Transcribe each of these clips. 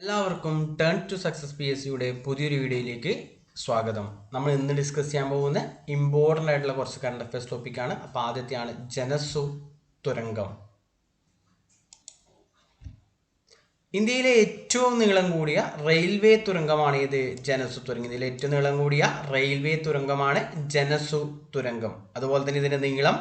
എല്ലാവർക്കും turn to success P S സിയുടെ പുതിയൊരു വീഡിയോയിലേക്ക് സ്വാഗതം. നമ്മൾ ഇന്ന് ഡിസ്കസ് ചെയ്യാൻ പോകുന്ന ഇമ്പോർട്ടന്റ് ആയിട്ടുള്ള കുറച്ച് കറണ്ട് അഫയേഴ്സ് ടോപ്പിക്കാണ് അപ്പോൾ ആദ്യത്തെയാണ് ജനസു തുരങ്കം. ഇന്ത്യയിലെ ഏറ്റവും നീളം കൂടിയ റെയിൽവേ തുരങ്കമാണ് ഇത് ജനസു തുരങ്കം. ഇന്ത്യയിലെ ഏറ്റവും നീളം കൂടിയ റെയിൽവേ തുരങ്കമാണ് ജനസു തുരങ്കം. അതുപോലെ തന്നെ ഇതിന്റെ നീളം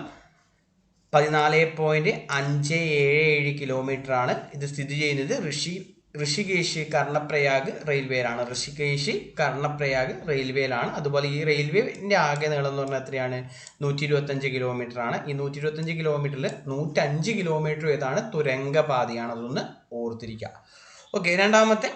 പതിനാല് പോയിന്റ് അഞ്ച് ഏഴ് ഏഴ് കിലോമീറ്റർ ആണ്. ഇത് സ്ഥിതി ചെയ്യുന്നത് ഋഷി ഋഷികേശ് കർണപ്രയാഗ് റെയിൽവേയിലാണ്. ഋഷികേശ് കർണപ്രയാഗ് റെയിൽവേയിലാണ്. അതുപോലെ ഈ റെയിൽവേന്റെ ആകെ നീളം എന്ന് പറഞ്ഞാൽ എത്രയാണ്? നൂറ്റി ഇരുപത്തഞ്ച് കിലോമീറ്റർ ആണ്. ഈ നൂറ്റി ഇരുപത്തഞ്ച് കിലോമീറ്ററിൽ നൂറ്റഞ്ച് കിലോമീറ്റർ ഏതാണ് തുരങ്കപാതയാണ്. അതൊന്ന് ഓർത്തിരിക്കുക ഓക്കെ രണ്ടാമത്തെ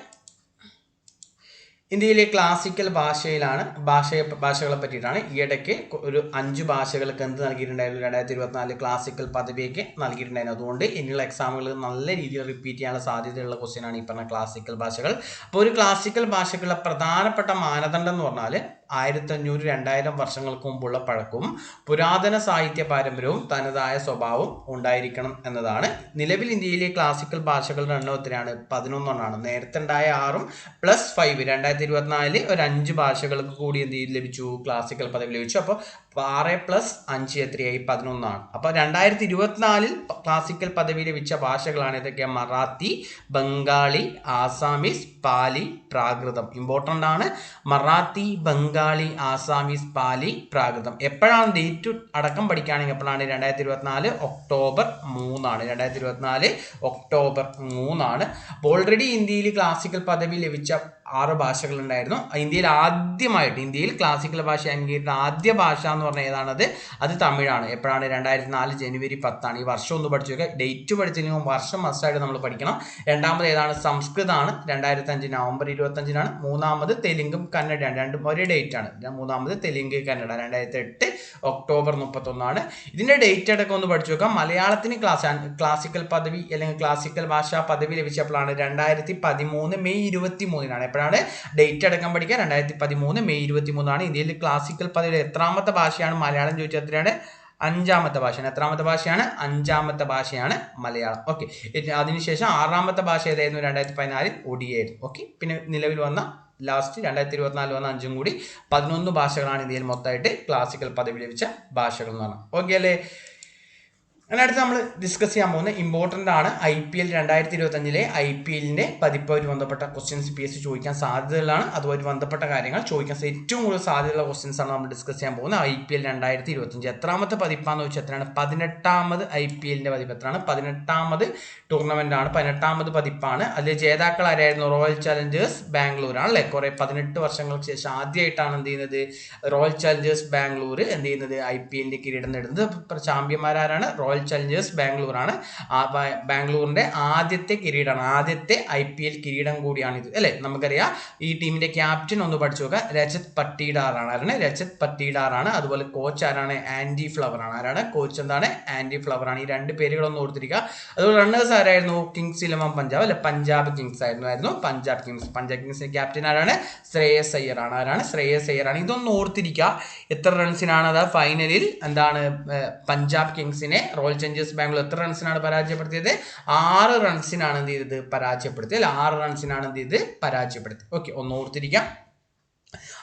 ഇന്ത്യയിലെ ക്ലാസിക്കൽ ഭാഷയിലാണ് ഭാഷയെ ഭാഷകളെ പറ്റിയിട്ടാണ് ഈയിടയ്ക്ക് ഒരു അഞ്ച് ഭാഷകൾക്ക് എന്ത് നൽകിയിട്ടുണ്ടായിരുന്നു? രണ്ടായിരത്തി ഇരുപത്തിനാല് ക്ലാസിക്കൽ പദവിയൊക്കെ നൽകിയിട്ടുണ്ടായിരുന്നു. അതുകൊണ്ട് ഇനിയുള്ള എക്സാമുകൾ നല്ല രീതിയിൽ റിപ്പീറ്റ് ചെയ്യാനുള്ള സാധ്യതയുള്ള ക്വസ്റ്റ്യൻ ആണ് ഈ പറഞ്ഞ ക്ലാസിക്കൽ ഭാഷകൾ. അപ്പോൾ ഒരു ക്ലാസിക്കൽ ഭാഷയ്ക്കുള്ള പ്രധാനപ്പെട്ട മാനദണ്ഡം എന്ന് പറഞ്ഞാൽ ആയിരത്തി അഞ്ഞൂറ് രണ്ടായിരം വർഷങ്ങൾക്ക് മുമ്പുള്ള പഴക്കവും പുരാതന സാഹിത്യ പാരമ്പര്യവും തനതായ സ്വഭാവവും ഉണ്ടായിരിക്കണം എന്നതാണ്. നിലവിൽ ഇന്ത്യയിലെ ക്ലാസിക്കൽ ഭാഷകളുടെ എണ്ണം എത്രയാണ് പതിനൊന്നെണ്ണമാണ് നേരത്തെ ഉണ്ടായ ആറും പ്ലസ് ഫൈവ് രണ്ടായിരത്തി ഇരുപത്തിനാലിൽ ഒരു അഞ്ച് ഭാഷകൾക്ക് കൂടി എന്ത് ലഭിച്ചു? ക്ലാസിക്കൽ പദവി ലഭിച്ചു. അപ്പോൾ ആറ് പ്ലസ് അഞ്ച് എത്രയായി? പതിനൊന്നാണ്. അപ്പോൾ രണ്ടായിരത്തി ഇരുപത്തിനാലിൽ ക്ലാസിക്കൽ പദവി ലഭിച്ച ഭാഷകളാണ് ഇതൊക്കെ മറാത്തി ബംഗാളി ആസാമീസ് പാലി പ്രാകൃതം. ഇമ്പോർട്ടന്റ് ആണ്. മറാത്തി ബംഗാളി ആസാമീസ് പാലി പ്രാകൃതം എപ്പോഴാണ് ഡേറ്റ് അടക്കം പഠിക്കുകയാണെങ്കിൽ എപ്പോഴാണ്? രണ്ടായിരത്തി ഇരുപത്തിനാല് ഒക്ടോബർ മൂന്നാണ്. രണ്ടായിരത്തി ഇരുപത്തിനാല് ഒക്ടോബർ മൂന്നാണ്. അപ്പോൾ ഓൾറെഡി ഇന്ത്യയിൽ ക്ലാസിക്കൽ പദവി ലഭിച്ച ആറ് ഭാഷകളുണ്ടായിരുന്നു. ഇന്ത്യയിൽ ആദ്യമായിട്ട് ഇന്ത്യയിൽ ക്ലാസിക്കൽ ഭാഷ അംഗീകരിച്ച ആദ്യ ഭാഷ എന്ന് പറഞ്ഞാൽ ഏതാണത്? അത് തമിഴാണ്. എപ്പോഴാണ്? രണ്ടായിരത്തി നാല് ജനുവരി പത്താണ്. ഈ വർഷം ഒന്ന് പഠിച്ചു നോക്കുക ഡേറ്റ് പഠിച്ചില്ലെങ്കിൽ വർഷം മസ്റ്റായിട്ട് നമ്മൾ പഠിക്കണം. രണ്ടാമത് ഏതാണ്? സംസ്കൃതമാണ് രണ്ടായിരത്തി അഞ്ച് നവംബർ ഇരുപത്തഞ്ചിനാണ് മൂന്നാമത് തെലുങ്കും കന്നഡയാണ് രണ്ടും ഒരേ ഡേറ്റ് ആണ്. മൂന്നാമത് തെലുങ്ക് കന്നഡ. രണ്ടായിരത്തി എട്ട് ഒക്ടോബർ മുപ്പത്തൊന്നാണ്. ഇതിന്റെ ഡേറ്റ് അടക്കം ഒന്ന് പഠിച്ചു നോക്കാം. മലയാളത്തിന് ക്ലാസ് ക്ലാസിക്കൽ പദവി അല്ലെങ്കിൽ ക്ലാസിക്കൽ ഭാഷാ പദവി ലഭിച്ചപ്പോഴാണ് രണ്ടായിരത്തി പതിമൂന്ന് മെയ് ഇരുപത്തി മൂന്നിനാണ് എപ്പോഴാണ്? ഡേറ്റ് അടക്കം പഠിക്കുക. രണ്ടായിരത്തി പതിമൂന്ന് മെയ് ഇരുപത്തി മൂന്നാണ് ഇന്ത്യയിൽ ക്ലാസിക്കൽ പദവിയുടെ എത്രാമത്തെ ഭാഷയാണ്? മലയാളം ചോദിച്ചാൽ എത്രയാണ് അഞ്ചാമത്തെ ഭാഷയാണ്. എത്രാമത്തെ ഭാഷയാണ്? അഞ്ചാമത്തെ ഭാഷയാണ് മലയാളം. ഓക്കെ അതിനുശേഷം ആറാമത്തെ ഭാഷ ഏതായിരുന്നു? രണ്ടായിരത്തി പതിനാലിൽ ഒഡിയായിരുന്നു ഓക്കെ പിന്നെ നിലവിൽ വന്ന ലാസ്റ്റ് രണ്ടായിരത്തി ഇരുപത്തിനാലിൽ വന്ന അഞ്ചും കൂടി പതിനൊന്ന് ഭാഷകളാണ് ഇന്ത്യയിൽ മൊത്തമായിട്ട് ക്ലാസിക്കൽ പദവി ലഭിച്ച ഭാഷകൾ എന്ന് പറഞ്ഞാൽ ഓക്കെ അല്ലേ? അങ്ങനെ അടുത്ത് നമ്മൾ ഡിസ്കസ് ചെയ്യാൻ പോകുന്ന ഇമ്പോർട്ടന്റ് ആണ് ഐ പി എൽ രണ്ടായിരത്തി ഇരുപത്തഞ്ചിലെ ഐ പി എല്ലിന്റെ പതിപ്പുമായിട്ട് ബന്ധപ്പെട്ട ക്വസ്റ്റ്യൻസ് പി എസ് സി ചോദിക്കാൻ സാധ്യതകളാണ്. അതുമായിട്ട് ബന്ധപ്പെട്ട കാര്യങ്ങൾ ചോദിക്കാൻ ഏറ്റവും കൂടുതൽ സാധ്യതയുള്ള ക്വസ്റ്റ്യൻസ് ആണ് നമ്മൾ ഡിസ്കസ് ചെയ്യാൻ പോകുന്നത് ഐ പി എൽ രണ്ടായിരത്തി ഇരുപത്തഞ്ച് എത്രാമത്തെ പതിപ്പാന്ന് വെച്ചാൽ എത്രയാണ്? പതിനെട്ടാമത് ഐ പി എല്ലിന്റെ പതിപ്പ് എത്രയാണ് പതിനെട്ടാമത് ടൂർണമെന്റ് ആണ്. പതിനെട്ടാമത് പതിപ്പാണ്. അതിൽ ജേതാക്കൾ ആരായിരുന്നു? റോയൽ ചലഞ്ചേഴ്സ് ബാംഗ്ലൂർ ആണല്ലേ കുറേ പതിനെട്ട് വർഷങ്ങൾക്ക് ശേഷം ആദ്യമായിട്ടാണ് എന്ത് ചെയ്യുന്നത്? റോയൽ ചലഞ്ചേഴ്സ് ബാംഗ്ലൂർ എന്ത് ചെയ്യുന്നത്? ഐ പി എല്ലിന്റെ കിരീടം നേടുന്നത്. ചാമ്പ്യന്മാരാരാണ് റോയൽ ചലഞ്ചേഴ്സ് ബാംഗ്ലൂർ ആണ് ബാംഗ്ലൂരിന്റെ ആദ്യത്തെ കിരീടമാണ് ആദ്യത്തെ ഐ പി എൽ കിരീടം കൂടിയാണ് ഇത് അല്ലേ? നമുക്കറിയാം ഈ ടീമിന്റെ ക്യാപ്റ്റൻ ഒന്ന് പഠിച്ചു നോക്കുക രജത് പട്ടീഡാറാണ് ആരാണ്? രജത് പട്ടീഡാറാണ് അതുപോലെ കോച്ച് ആരാണ്? ആന്റി ഫ്ലവർ ആണ്. ആരാണ്? കോച്ച് എന്താണ്? ആന്റി ഫ്ലവർ ആണ്. ഈ രണ്ട് പേരുകളൊന്നും ഓർത്തിരിക്കുക. അതുപോലെ റണ്ണേഴ്സ് ആരായിരുന്നു? Kings Eleven Punjab. അല്ലെ? പഞ്ചാബ് കിങ്സ് ആയിരുന്നു ആയിരുന്നു പഞ്ചാബ് കിങ്സ്. പഞ്ചാബ് കിങ്സിന്റെ ക്യാപ്റ്റൻ ആരാണ്? ശ്രേയസ് അയ്യർ ആണ്. ആരാണ്? ശ്രേയസ് അയ്യർ ആണ്. ഇതൊന്നും ഓർത്തിരിക്കുക. എത്ര റൺസിനാണ് അതാ ഫൈനലിൽ എന്താണ് പഞ്ചാബ് കിങ്സിനെ റോയൽ ചലഞ്ചേഴ്സ് ബാംഗ്ലൂർ. എത്ര റൺസിനാണ് പരാജയപ്പെടുത്തിയത്? ആറ് റൺസിനാണ് എന്ത് ചെയ്തത്? പരാജയപ്പെടുത്തിയത് അല്ല? ആറ് റൺസിനാണ് എന്ത് ചെയ്തത്? പരാജയപ്പെടുത്തിയത് ഓക്കെ ഒന്ന് ഓർത്തിരിക്കാം.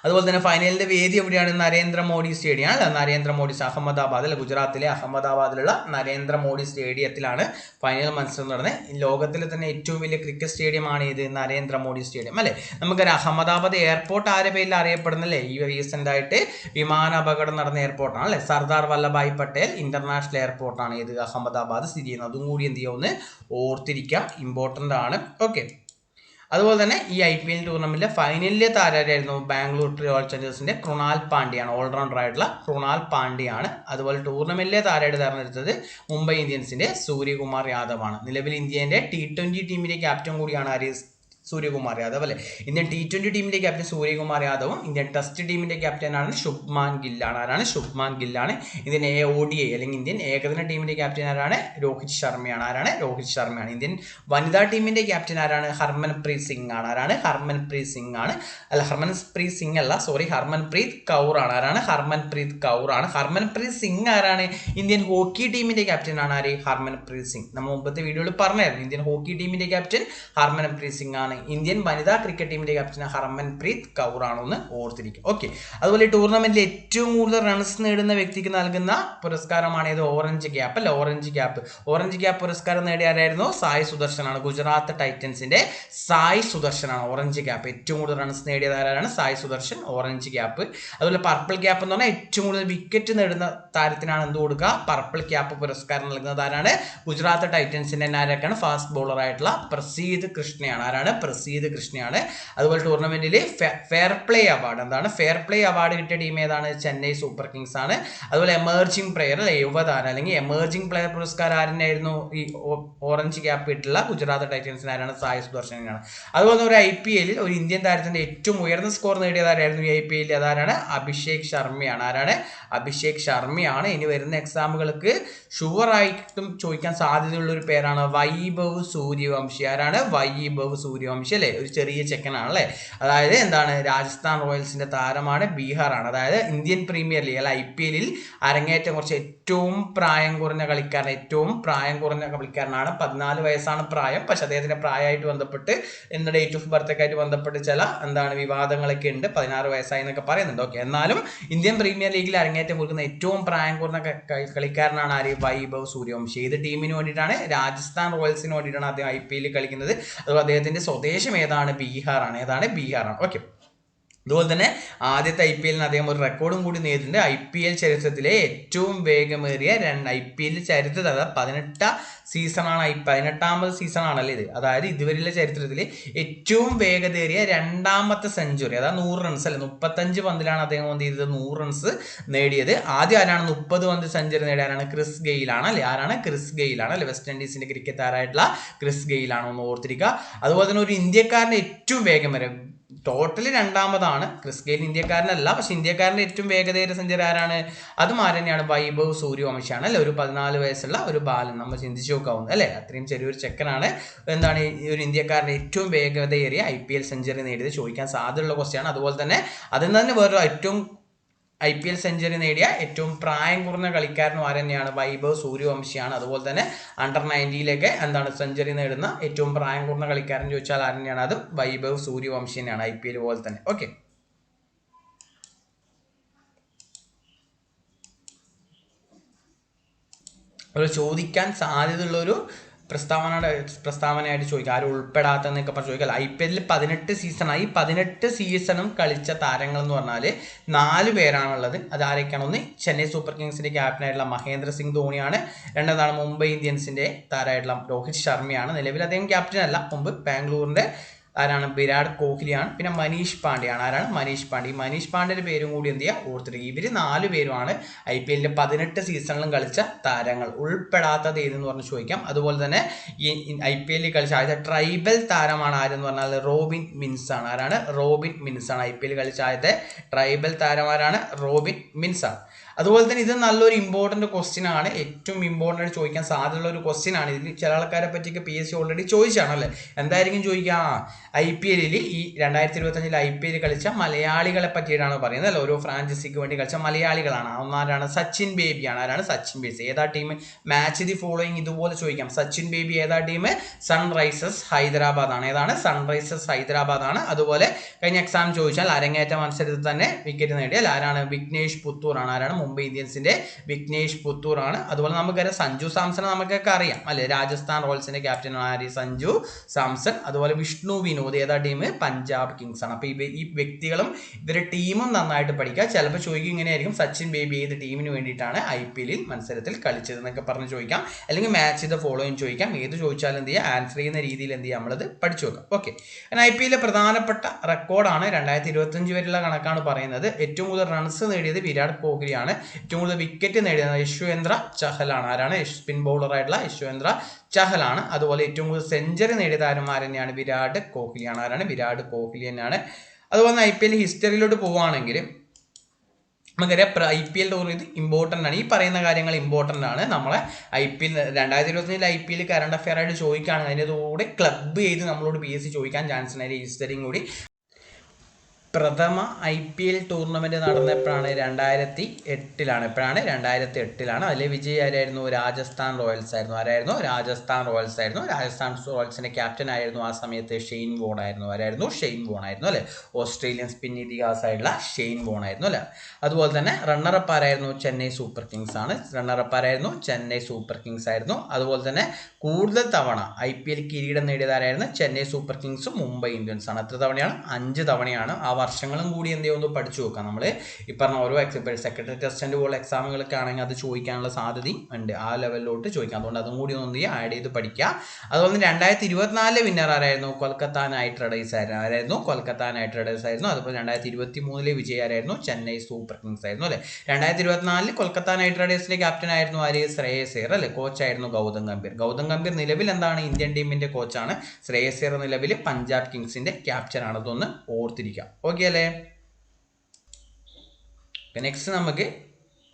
അതുപോലെ തന്നെ ഫൈനലിന്റെ വേദി എവിടെയാണ്? നരേന്ദ്രമോദി സ്റ്റേഡിയം അല്ല നരേന്ദ്രമോദി അഹമ്മദാബാദ് അല്ല? ഗുജറാത്തിലെ അഹമ്മദാബാദിലുള്ള നരേന്ദ്രമോദി സ്റ്റേഡിയത്തിലാണ് ഫൈനൽ മത്സരം നടന്നത് ലോകത്തിലെ തന്നെ ഏറ്റവും വലിയ ക്രിക്കറ്റ് സ്റ്റേഡിയമാണ് ഇത് നരേന്ദ്രമോദി സ്റ്റേഡിയം അല്ലേ? നമുക്കറിയാം അഹമ്മദാബാദ് എയർപോർട്ട് ആരെ പേരിൽ അറിയപ്പെടുന്നല്ലേ? ഈ റീസെന്റ് ആയിട്ട് വിമാന അപകടം നടന്ന എയർപോർട്ടാണ് അല്ലേ? സർദാർ വല്ലഭായ് പട്ടേൽ ഇന്റർനാഷണൽ എയർപോർട്ടാണ് ഇത് അഹമ്മദാബാദ് സ്ഥിതി ചെയ്യുന്നത്. അതും കൂടി എന്ത് ചെയ്യുമെന്ന് ഓർത്തിരിക്കാം. ഇമ്പോർട്ടന്റ് ആണ്. ഓക്കെ അതുപോലെ തന്നെ ഈ ഐ പി എൽ ടൂർണമെന്റിലെ ഫൈനലിലെ താരമായിരുന്നു ബാംഗ്ലൂർ റോയൽ ചലഞ്ചേഴ്സിന്റെ കൃണാൽ പാണ്ഡ്യയാണ്. ഓൾറൗണ്ടർ ആയിട്ടുള്ള കൃണാൽ പാണ്ഡ്യയാണ്. അതുപോലെ ടൂർണമെന്റിലെ താരമായിട്ട് തെരഞ്ഞെടുത്തത് മുംബൈ ഇന്ത്യൻസിന്റെ സൂര്യകുമാർ യാദവാണ്. നിലവിൽ ഇന്ത്യന്റെ ടി ട്വന്റി ടീമിന്റെ ക്യാപ്റ്റൻ കൂടിയാണ് ആര്? സൂര്യകുമാർ യാദവ് അല്ലെ? ഇന്ത്യൻ ടി ട്വന്റി ടീമിന്റെ ക്യാപ്റ്റൻ സൂര്യകുമാർ യാദവും ഇന്ത്യൻ ടെസ്റ്റ് ടീമിന്റെ ക്യാപ്റ്റനാണ് ശുഭ്മാൻ ഗില്ലാണ് ആരാണ്? Shubman ഗില്ലാണ് Indian A O D I അല്ലെങ്കിൽ ഇന്ത്യൻ ഏകദിന ടീമിന്റെ ക്യാപ്റ്റൻ ആരാണ്? രോഹിത് ശർമ്മയാണ്. ആരാണ്? രോഹിത് ശർമ്മയാണ്. ഇന്ത്യൻ വനിതാ ടീമിന്റെ ക്യാപ്റ്റൻ ആരാണ്? ഹർമൻപ്രീത് സിംഗ് ആണ്. ആരാണ്? ഹർമൻപ്രീത് സിംഗ് ആണ്. അല്ല ഹർമൻപ്രീത് സിംഗ് അല്ല സോറി ഹർമൻപ്രീത് കൗർ ആണ്. ആരാണ്? ഹർമൻപ്രീത് കൗർ ആണ്. ഹർമൻപ്രീത് സിംഗ് ആരാണ്? ഇന്ത്യൻ ഹോക്കി ടീമിന്റെ ക്യാപ്റ്റൻ ആണ് ആര്? ഹർമൻപ്രീത് സിംഗ്. നമ്മൾ മുമ്പത്തെ വീഡിയോയിൽ പറഞ്ഞായിരുന്നു ഇന്ത്യൻ ഹോക്കി ടീമിന്റെ ക്യാപ്റ്റൻ ഹർമൻപ്രീത് സിംഗ് ആണ്. ഇന്ത്യൻ വനിതാ ക്രിക്കറ്റ് ടീമിന്റെ ക്യാപ്റ്റൻ ഹർമൻപ്രീത് പ്രീത് കൗറാണോന്ന് ഓർത്തിരിക്കും. ഓക്കെ അതുപോലെ ടൂർണമെന്റിൽ ഏറ്റവും കൂടുതൽ റൺസ് നേടുന്ന വ്യക്തിക്ക് നൽകുന്ന പുരസ്കാരമാണ് ഇത് ഓറഞ്ച് ക്യാപ്പ് അല്ല? ഓറഞ്ച് ക്യാപ്പ് ഓറഞ്ച് ക്യാപ്പ് പുരസ്കാരം നേടിയ ആരായിരുന്നു? സായ് സുദർശനാണ്. ഗുജറാത്ത് ടൈറ്റൻസിന്റെ സായ് സുദർശനാണ് ഓറഞ്ച് ക്യാപ്പ് ഏറ്റവും കൂടുതൽ റൺസ് നേടിയത് ആരാണ്? സായ് സുദർശൻ ഓറഞ്ച് ക്യാപ്പ് അതുപോലെ പർപ്പിൾ ക്യാപ്പ് എന്ന് പറഞ്ഞാൽ ഏറ്റവും കൂടുതൽ വിക്കറ്റ് നേടുന്ന താരത്തിനാണ് എന്ത് കൊടുക്കുക? പർപ്പിൾ ക്യാപ്പ് പുരസ്കാരം നൽകുന്നത് ആരാണ്? ഗുജറാത്ത് ടൈറ്റൻസിന്റെ ആരൊക്കെയാണ്? ഫാസ്റ്റ് ബോളർ ആയിട്ടുള്ള പ്രസീദ് കൃഷ്ണയാണ്. ആരാണ്? പ്രസീദ് കൃഷ്ണയാണ്. അതുപോലെ ടൂർണമെന്റിൽ ഫെയർ പ്ലേ അവാർഡ് എന്താണ്? ഫെയർ പ്ലേ അവാർഡ് കിട്ടിയ ടീം ഏതാണ്? ചെന്നൈ സൂപ്പർ കിങ്സ് ആണ്. അതുപോലെ എമേർജിംഗ് പ്ലെയർ യുവതാരം അല്ലെങ്കിൽ എമേർജിംഗ് പ്ലെയർ പുരസ്കാരം ആരെന്നായിരുന്നു? ഈ ഓറഞ്ച് ക്യാപ്പ് ഇട്ടുള്ള ഗുജറാത്ത് ടൈറ്റൻസിന് ആരാണ്? സായ സുദർശനാണ് അതുപോലെ ഒരു ഐ പി എല്ലിൽ ഒരു ഇന്ത്യൻ താരത്തിന്റെ ഏറ്റവും ഉയർന്ന സ്കോർ നേടിയതാരായിരുന്നു ഈ ഐ പി എല്ലിൽ അതാരാണ്? അഭിഷേക് ശർമ്മയാണ്. ആരാണ്? അഭിഷേക് ശർമ്മയാണ്. ഇനി വരുന്ന എക്സാമുകൾക്ക് ഷുവർ ആയിട്ടും ചോദിക്കാൻ സാധ്യതയുള്ള ഒരു പേരാണ് വൈഭവ് സൂര്യവംശി. ആരാണ്? വൈഭവ് സൂര്യവംശി. അല്ലേ? ഒരു ചെറിയ ചെക്കനാണ് അല്ലേ അതായത് എന്താണ്? രാജസ്ഥാൻ റോയൽസിന്റെ താരമാണ് ബീഹാറാണ്. അതായത് ഇന്ത്യൻ പ്രീമിയർ ലീഗ് അല്ല ഐ പി എല്ലിൽ അരങ്ങേറ്റം കുറച്ച് ഏറ്റവും പ്രായം കുറഞ്ഞ കളിക്കാരൻ ഏറ്റവും പ്രായം കുറഞ്ഞ കളിക്കാരനാണ്. പതിനാല് വയസ്സാണ് പ്രായം പക്ഷെ അദ്ദേഹത്തിന്റെ പ്രായമായിട്ട് ബന്ധപ്പെട്ട് എന്ന ഡേറ്റ് ഓഫ് ബർത്ത് ഒക്കെ ആയിട്ട് ബന്ധപ്പെട്ട് ചില എന്താണ് വിവാദങ്ങളൊക്കെ ഉണ്ട്. പതിനാറ് വയസ്സായി എന്നൊക്കെ പറയുന്നുണ്ട്. ഓക്കെ എന്നാലും ഇന്ത്യൻ പ്രീമിയർ ലീഗിൽ അരങ്ങേറ്റം കുറിക്കുന്ന ഏറ്റവും പ്രായം കുറഞ്ഞ കളിക്കാരനാണ് ആര്? വൈഭവ് സൂര്യവംശി ഏത് ടീമിന് വേണ്ടിയിട്ടാണ്? രാജസ്ഥാൻ റോയൽസിന് വേണ്ടിയിട്ടാണ് അദ്ദേഹം ഐ പി എല്ലിൽ കളിക്കുന്നത്. അതുപോലെ അദ്ദേഹത്തിന്റെ സ്വദേശം ഏതാണ്? ബീഹാറാണ്. ഏതാണ്? ബീഹാറാണ്. ഓക്കെ അതുപോലെ തന്നെ ആദ്യത്തെ ഐ പി എല്ലിന് അദ്ദേഹം ഒരു റെക്കോർഡും കൂടി നേടിയിട്ടുണ്ട്. ഐ പി എൽ ചരിത്രത്തിലെ ഏറ്റവും വേഗമേറിയ രണ്ട് ഐ പി എൽ ചരിത്രത്തിൽ അതായത് പതിനെട്ടാം സീസണാണ് പതിനെട്ടാമത് സീസൺ ആണല്ലോ ഇത്? അതായത് ഇതുവരെയുള്ള ചരിത്രത്തിൽ ഏറ്റവും വേഗതയേറിയ രണ്ടാമത്തെ സെഞ്ചുറി അതായത് നൂറ് റൺസ് അല്ലെ? മുപ്പത്തഞ്ച് പന്തിലാണ് അദ്ദേഹം എന്ത് ചെയ്തത്? നൂറ് റൺസ് നേടിയത്. ആദ്യം ആരാണ് മുപ്പത് പന്ത് സെഞ്ചുറി നേടിയ ആരാണ്? ക്രിസ് ഗെയിലാണ് അല്ലെ? ആരാണ്? ക്രിസ് ഗെയിലാണ് അല്ലെ? വെസ്റ്റ് ഇൻഡീസിന്റെ ക്രിക്കറ്റ് താരമായിട്ടുള്ള ക്രിസ് ഗെയിലാണ് ഒന്ന് ഓർത്തിരിക്കുക. അതുപോലെ തന്നെ ഒരു ഇന്ത്യക്കാരന്റെ ഏറ്റവും വേഗം വരെ ടോട്ടലി രണ്ടാമതാണ്. ക്രിസ് ഗെയിൽ ഇന്ത്യക്കാരനല്ല പക്ഷെ ഇന്ത്യക്കാരന്റെ ഏറ്റവും വേഗതയേറിയ സെഞ്ചുറി ആരാണ്? അതും ആര് തന്നെയാണ് വൈഭവ് സൂര്യവംശിയാണ് അല്ലെ? ഒരു പതിനാല് വയസ്സുള്ള ഒരു ബാലൻ. നമ്മൾ ചിന്തിച്ചു നോക്കാവുന്നത് അല്ലേ? അത്രയും ചെറിയൊരു ചെക്കനാണ്. എന്താണ് ഒരു ഇന്ത്യക്കാരന്റെ ഏറ്റവും വേഗതയേറിയ ഐ പി എൽ സെഞ്ചുറി നേടിയത്? ചോദിക്കാൻ സാധ്യതയുള്ള ക്വസ്റ്റ്യാണ് അതുപോലെ തന്നെ അതിൽ നിന്ന് തന്നെ വേറൊരു ഏറ്റവും ഐ പി എൽ സെഞ്ചുറി നേടിയ ഏറ്റവും പ്രായം കുറഞ്ഞ കളിക്കാരനും ആര് തന്നെയാണ്? വൈഭവ് സൂര്യവംശിയാണ്. അതുപോലെ തന്നെ അണ്ടർ നയന്റിയിലൊക്കെ എന്താണ് സെഞ്ചുറി നേടുന്ന ഏറ്റവും പ്രായം കുറഞ്ഞ കളിക്കാരൻ ചോദിച്ചാൽ ആര് തന്നെയാണ്? അതും വൈഭവ് സൂര്യവംശി തന്നെയാണ് ഐ പി എൽ പോലെ തന്നെ. ഓക്കെ ഒരു ചോദിക്കാൻ സാധ്യതയുള്ളൊരു പ്രസ്താവനയുടെ പ്രസ്താവനയായിട്ട് ചോദിക്കുക ആരും ഉൾപ്പെടാത്തെന്നൊക്കെ പറഞ്ഞ് ചോദിക്കുക ഐ പി എല്ലിൽ പതിനെട്ട് സീസണായി പതിനെട്ട് സീസണും കളിച്ച താരങ്ങൾ എന്ന് പറഞ്ഞാൽ നാല് പേരാണുള്ളത്. അത് ആരൊക്കെയാണ്? ഒന്ന് ചെന്നൈ സൂപ്പർ കിങ്സിന്റെ ക്യാപ്റ്റനായിട്ടുള്ള മഹേന്ദ്ര സിംഗ് ധോണിയാണ്. രണ്ടാമതാണ് മുംബൈ ഇന്ത്യൻസിന്റെ താരമായിട്ടുള്ള രോഹിത് ശർമ്മയാണ്. നിലവിൽ അദ്ദേഹം ക്യാപ്റ്റൻ അല്ല. മുമ്പ് ബാംഗ്ലൂരിന്റെ ആരാണ്? വിരാട് കോഹ്ലിയാണ്. പിന്നെ മനീഷ് പാണ്ഡെയാണ് ആരാണ്? മനീഷ് പാണ്ഡെ ഈ മനീഷ് പാണ്ഡ്യയുടെ പേരും കൂടി എന്ത് ചെയ്യുക ഓർത്തിരിക്കുക. ഇവർ നാല് പേരുമാണ് ഐ പി എല്ലിന്റെ പതിനെട്ട് സീസണിലും കളിച്ച താരങ്ങൾ. ഉൾപ്പെടാത്തത് ഏതെന്ന് പറഞ്ഞ് ചോദിക്കാം. അതുപോലെ തന്നെ ഈ ഐ പി എല്ലിൽ കളിച്ച ആദ്യത്തെ ട്രൈബൽ താരമാണ് ആരെന്ന് പറഞ്ഞാൽ റോബിൻ മിൻസ് ആണ്. ആരാണ്? റോബിൻ മിൻസ് ആണ്. ഐ പി എല്ലിൽ കളിച്ച ആദ്യത്തെ ട്രൈബൽ താരമാരാണ്? റോബിൻ മിൻസ് ആണ്. അതുപോലെ തന്നെ ഇത് നല്ലൊരു ഇമ്പോർട്ടന്റ് ക്വസ്റ്റ്യൻ ആണ്. ഏറ്റവും ഇമ്പോർട്ടന്റ് ആയിട്ട് ചോദിക്കാൻ സാധ്യതയുള്ള ഒരു ക്വസ്റ്റ്യൻ ആണ്. ഇതിൽ ചില ആൾക്കാരെ പറ്റിയൊക്കെ പി എസ് സി ഓൾറെഡി ചോദിച്ചാണല്ലേ എന്തായിരിക്കും ചോദിക്കുക? ഐ പി എല്ലിൽ ഈ രണ്ടായിരത്തി ഇരുപത്തഞ്ചിൽ ഐ പി എല്ലിൽ കളിച്ച മലയാളികളെ പറ്റിയിട്ടാണ് പറയുന്നത് അല്ലേ? ഓരോ ഫ്രാഞ്ചൈസിക്ക് വേണ്ടി കളിച്ച മലയാളികളാണ്. ഒന്നാരാണ് സച്ചിൻ ബേബിയാണ് ആരാണ്? സച്ചിൻ ബേബി. ഏതാ ടീം മാച്ച് ദി ഫോളോയിങ് ഇതുപോലെ ചോദിക്കാം. സച്ചിൻ ബേബി ഏതാ ടീം സൺറൈസേഴ്സ് ഹൈദരാബാദ് ആണ്. ഏതാണ്? സൺറൈസേഴ്സ് ഹൈദരാബാദ് ആണ്. അതുപോലെ കഴിഞ്ഞ എക്സാം ചോദിച്ചാൽ അരങ്ങേറ്റ മത്സരത്തിൽ തന്നെ വിക്കറ്റ് നേടിയാൽ ആരാണ്? വിഘ്നേഷ് പുത്തൂർ ആണ്. ആരാണ്? മുംബൈ ഇന്ത്യൻസിന്റെ വിഘ്നേഷ് പുത്തൂർ ആണ്. അതുപോലെ നമുക്കറിയാം സഞ്ജു സാംസനെ നമുക്കൊക്കെ അറിയാം അല്ലെ? രാജസ്ഥാൻ റോയൽസിന്റെ ക്യാപ്റ്റൻ ആര് സഞ്ജു സാംസൺ. അതുപോലെ വിഷ്ണു വിനോദ് ഏതാ ടീം പഞ്ചാബ് കിങ്സ് ആണ്. അപ്പൊ ഈ വ്യക്തികളും ഇവരുടെ ടീമും നന്നായിട്ട് പഠിക്കുക. ചിലപ്പോൾ ചോദിക്കും ഇങ്ങനെയായിരിക്കും സച്ചിൻ ബേബി ഏത് ടീമിന് വേണ്ടിയിട്ടാണ് ഐ പി എല്ലിൽ മത്സരത്തിൽ കളിച്ചത് എന്നൊക്കെ പറഞ്ഞ് ചോദിക്കാം. അല്ലെങ്കിൽ മാച്ച് ചെയ്ത ഫോളോയും ചോദിക്കാം. ഏത് ചോദിച്ചാലും എന്ത് ചെയ്യുക ആൻസർ ചെയ്യുന്ന രീതിയിൽ എന്ത് ചെയ്യുക നമ്മളത് പഠിച്ചു വെക്കാം. ഓക്കെ ഐ പി എല്ലിലെ പ്രധാനപ്പെട്ട റെക്കോർഡാണ് രണ്ടായിരത്തി ഇരുപത്തഞ്ച് വരെയുള്ള കണക്കാണ് പറയുന്നത്. ഏറ്റവും കൂടുതൽ റൺസ് നേടിയത് വിരാട് കോഹ്ലിയാണ്. ഏറ്റവും കൂടുതൽ വിക്കറ്റ് നേടിയത് യശ്വേന്ദ്ര ചഹലാണ്. ആരാണ്? സ്പിൻ ബൗളർ ആയിട്ടുള്ള യശ്വേന്ദ്ര ചഹലാണ്. അതുപോലെ ഏറ്റവും കൂടുതൽ സെഞ്ചുറി നേടിയ താരന്മാർ തന്നെയാണ് വിരാട് കോഹ്ലിയാണ്. ആരാണ്? വിരാട് കോഹ്ലി തന്നെയാണ്. അതുപോലെ തന്നെ ഐ പി എൽ ഹിസ്റ്ററിയിലോട്ട് പോവുകയാണെങ്കിൽ നമുക്കറിയാം ഐ പി എൽ ടൂർ ഇത് ഇമ്പോർട്ടന്റ് ആണ്. ഈ പറയുന്ന കാര്യങ്ങൾ ഇമ്പോർട്ടന്റ് ആണ്. നമ്മളെ ഐ പി എൽ രണ്ടായിരത്തി ഇരുപത്തഞ്ചിൽ I P L current affair ആയിട്ട് ചോദിക്കുകയാണെങ്കിൽ അതിന്റെ കൂടെ ക്ലബ്ബ് ചെയ്ത് നമ്മളോട് പി എസ് സി ചോദിക്കാൻ ചാൻസ് ഉണ്ടായി. ഹിസ്റ്ററിയും കൂടി. പ്രഥമ ഐ പി എൽ ടൂർണമെന്റ് നടന്നപ്പോഴാണ് രണ്ടായിരത്തി എട്ടിലാണ് എപ്പോഴാണ് രണ്ടായിരത്തി എട്ടിലാണ് അതിലെ വിജയി ആരായിരുന്നു? രാജസ്ഥാൻ റോയൽസ് ആയിരുന്നു. ആരായിരുന്നു? രാജസ്ഥാൻ റോയൽസ് ആയിരുന്നു. രാജസ്ഥാൻ റോയൽസിന്റെ ക്യാപ്റ്റൻ ആയിരുന്നു ആ സമയത്ത് ഷെയ്ൻ വോൺ ആയിരുന്നു. ആരായിരുന്നു? ഷെയ്ൻ വോൺ ആയിരുന്നു അല്ലെ? ഓസ്ട്രേലിയൻ സ്പിൻ ഇതിഹാസമായിട്ടുള്ള ഷെയ്ൻ വോൺ ആയിരുന്നു അല്ലെ? അതുപോലെ തന്നെ റണ്ണറപ്പ് ആരായിരുന്നു? ചെന്നൈ സൂപ്പർ കിങ്സ് ആണ്. റണ്ണറപ്പ് ആരായിരുന്നു? ചെന്നൈ സൂപ്പർ കിങ്സ് ആയിരുന്നു. അതുപോലെ തന്നെ കൂടുതൽ തവണ ഐ പി എൽ കിരീടം നേടിയതാരായിരുന്നു ചെന്നൈ സൂപ്പർ കിങ്സും മുംബൈ ഇന്ത്യൻസ് ആണ്. എത്ര തവണയാണ്? അഞ്ച് തവണയാണ്. ആ വർഷങ്ങളും കൂടി എന്ത് ചെയ്യുമെന്ന് പഠിച്ചു നോക്കാം. നമ്മൾ ഈ പറഞ്ഞ ഓരോ എക്സാം സെക്രട്ടറി അസിസ്റ്റന്റ് പോലെ എക്സാമുകളൊക്കെ ആണെങ്കിൽ അത് ചോദിക്കാനുള്ള സാധ്യതയും ഉണ്ട്. ആ ലെവലിലോട്ട് ചോദിക്കാം. അതുകൊണ്ട് അതും കൂടി ഒന്ന് ആഡ് ചെയ്ത് പഠിക്കുക. അതുപോലെ തന്നെ രണ്ടായിരത്തി ഇരുപത്തിനാലിലെ വിന്നർ ആരായിരുന്നു? കൊൽക്കത്ത നൈറ്റ് റൈഡേഴ്സ് ആരായിരുന്നു? കൊൽക്കത്ത നൈറ്റ് റൈഡേഴ്സ് ആയിരുന്നു. അതുപോലെ രണ്ടായിരത്തി ഇരുപത്തി മൂന്നിലെ വിജയ് ആരായിരുന്നു? ചെന്നൈ സൂപ്പർ കിങ്സ് ആയിരുന്നു അല്ലേ? രണ്ടായിരത്തി ഇരുപത്തിനാലിൽ കൊൽക്കത്ത നൈറ്റ് റൈഡേഴ്സിലെ ക്യാപ്റ്റൻ ആയിരുന്നു ആര്? ശ്രേയസ് അയ്യർ അല്ലേ? കോച്ചായിരുന്നു ഗൗതം ഗംഭീർ. ഗൗതം ഗംഭീർ നിലവിൽ എന്താണ് ഇന്ത്യൻ ടീമിന്റെ കോച്ചാണ് ശ്രേയസ് അയ്യർ നിലവിൽ പഞ്ചാബ് കിങ്സിന്റെ ക്യാപ്റ്റൻ ആണ്. അതൊന്ന് ഓർത്തിരിക്കാം ഓക്കെ അല്ലേ നെക്സ്റ്റ് നമുക്ക്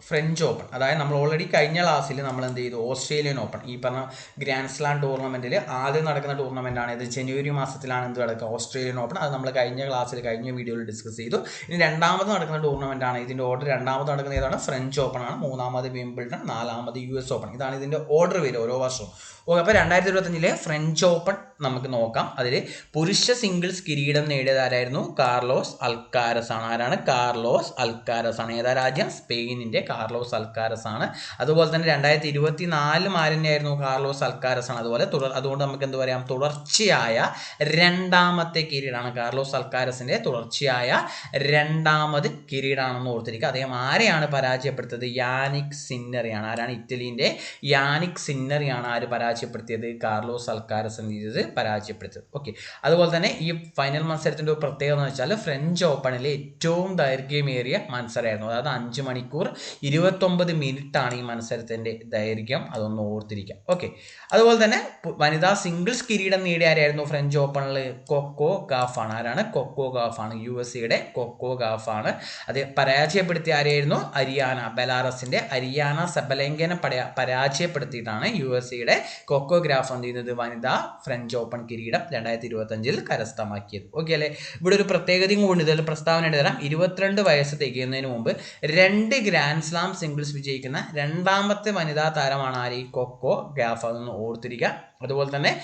ഫ്രഞ്ച് ഓപ്പൺ അതായത് നമ്മൾ ഓൾറെഡി കഴിഞ്ഞ ക്ലാസ്സിൽ നമ്മൾ എന്ത് ചെയ്തു? ഓസ്ട്രേലിയൻ ഓപ്പൺ ഈ പറഞ്ഞ ഗ്രാൻഡ് സ്ലാം ടൂർണമെന്റിൽ ആദ്യം നടക്കുന്ന ടൂർണമെന്റ് ആണ് ഇത്. ജനുവരി മാസത്തിലാണ് എന്ത് നടക്കുക? ഓസ്ട്രേലിയൻ ഓപ്പൺ അത് നമ്മൾ കഴിഞ്ഞ ക്ലാസ്സിൽ കഴിഞ്ഞ വീഡിയോയിൽ ഡിസ്കസ് ചെയ്തു. ഇനി രണ്ടാമത് നടക്കുന്ന ടൂർണമെന്റ് ആണ്. ഇതിന്റെ ഓർഡർ രണ്ടാമത് നടക്കുന്ന ഏതാണ്? ഫ്രഞ്ച് ഓപ്പൺ ആണ്. മൂന്നാമത് വിംബിൾഡൺ നാലാമത് യു എസ് ഓപ്പൺ ഇതാണ് ഇതിന്റെ ഓർഡർ വരിക ഓരോ വർഷവും. ഓക്കെ അപ്പോൾ രണ്ടായിരത്തി ഇരുപത്തഞ്ചിലെ ഫ്രഞ്ച് ഓപ്പൺ നമുക്ക് നോക്കാം. അതിൽ പുരുഷ സിംഗിൾസ് കിരീടം നേടിയത് ആരായിരുന്നു? കാർലോസ് അൽക്കാരസ് ആണ് ആരാണ്? കാർലോസ് അൽക്കാരസ് ആണ് ഏതാ രാജ്യം? സ്പെയിനിന്റെ കാർലോസ് അൽക്കാരസ് ആണ് അതുപോലെ തന്നെ രണ്ടായിരത്തി ഇരുപത്തി നാല് മാലിന്യായിരുന്നു കാർലോസ് അൽക്കാരസ് ആണ് അതുപോലെ തുടർ അതുകൊണ്ട് നമുക്ക് എന്ത് പറയാം? തുടർച്ചയായ രണ്ടാമത്തെ കിരീടമാണ് കാർലോസ് അൽക്കാരസിന്റെ തുടർച്ചയായ രണ്ടാമത് കിരീടമാണെന്ന് ഓർത്തിരിക്കുക. അദ്ദേഹം ആരെയാണ് പരാജയപ്പെടുത്തത് യാനിക് സിന്നറിയാണ്. ആരാണ്? ഇറ്റലിന്റെ യാനിക് സിന്നറിയാണ് ആര് പരാജയപ്പെടുത്തിയത്? കാർലോസ് അൽക്കാരസ് എന്ത് ചെയ്തത്? പരാജയപ്പെടുത്തിയത് ഓക്കെ അതുപോലെ തന്നെ ഈ ഫൈനൽ മത്സരത്തിന്റെ ഒരു പ്രത്യേകത എന്ന് വെച്ചാൽ ഫ്രഞ്ച് ഓപ്പണിലെ ഏറ്റവും ദൈർഘ്യമേറിയ മത്സരമായിരുന്നു. അതായത് അഞ്ച് മണിക്കൂർ ഇരുപത്തൊമ്പത് മിനിറ്റ് ആണ് ഈ മത്സരത്തിന്റെ ദൈർഘ്യം. അതൊന്ന് ഓർത്തിരിക്കാം ഓക്കെ അതുപോലെ തന്നെ വനിതാ സിംഗിൾസ് കിരീടം നേടിയ ആരായിരുന്നു? ഫ്രഞ്ച് ഓപ്പണിൽ കൊക്കോ ഗാഫാണ് ആരാണ്? കൊക്കോ ഗാഫാണ് യു എസ് സിയുടെ കൊക്കോ ഗാഫാണ് അത് പരാജയപ്പെടുത്തിയ ആരായിരുന്നു? അരിയാന ബെലാറസിന്റെ അരിയാന സബലങ്കനെ പരാജയപ്പെടുത്തിയിട്ടാണ് യു എസ് സിയുടെ കൊക്കോ ഗ്രാഫ് എന്ത് ചെയ്യുന്നത്? വനിതാ ഫ്രഞ്ച് ഓപ്പൺ കിരീടം രണ്ടായിരത്തി ഇരുപത്തഞ്ചിൽ കരസ്ഥമാക്കിയത്. ഓക്കെ അല്ലേ? ഇവിടെ ഒരു പ്രത്യേകതയും കൊണ്ട് ഇതിൽ പ്രസ്താവന തരാം. ഇരുപത്തിരണ്ട് വയസ്സ് തികയുന്നതിന് മുമ്പ് രണ്ട് ഗ്രാൻഡ് സ്ലാം സിംഗിൾസ് വിജയിക്കുന്ന രണ്ടാമത്തെ വനിതാ താരമാണ് ആര്? Coco Gauff. അതൊന്ന് ഓർത്തിരിക്കുക അതുപോലെ തന്നെ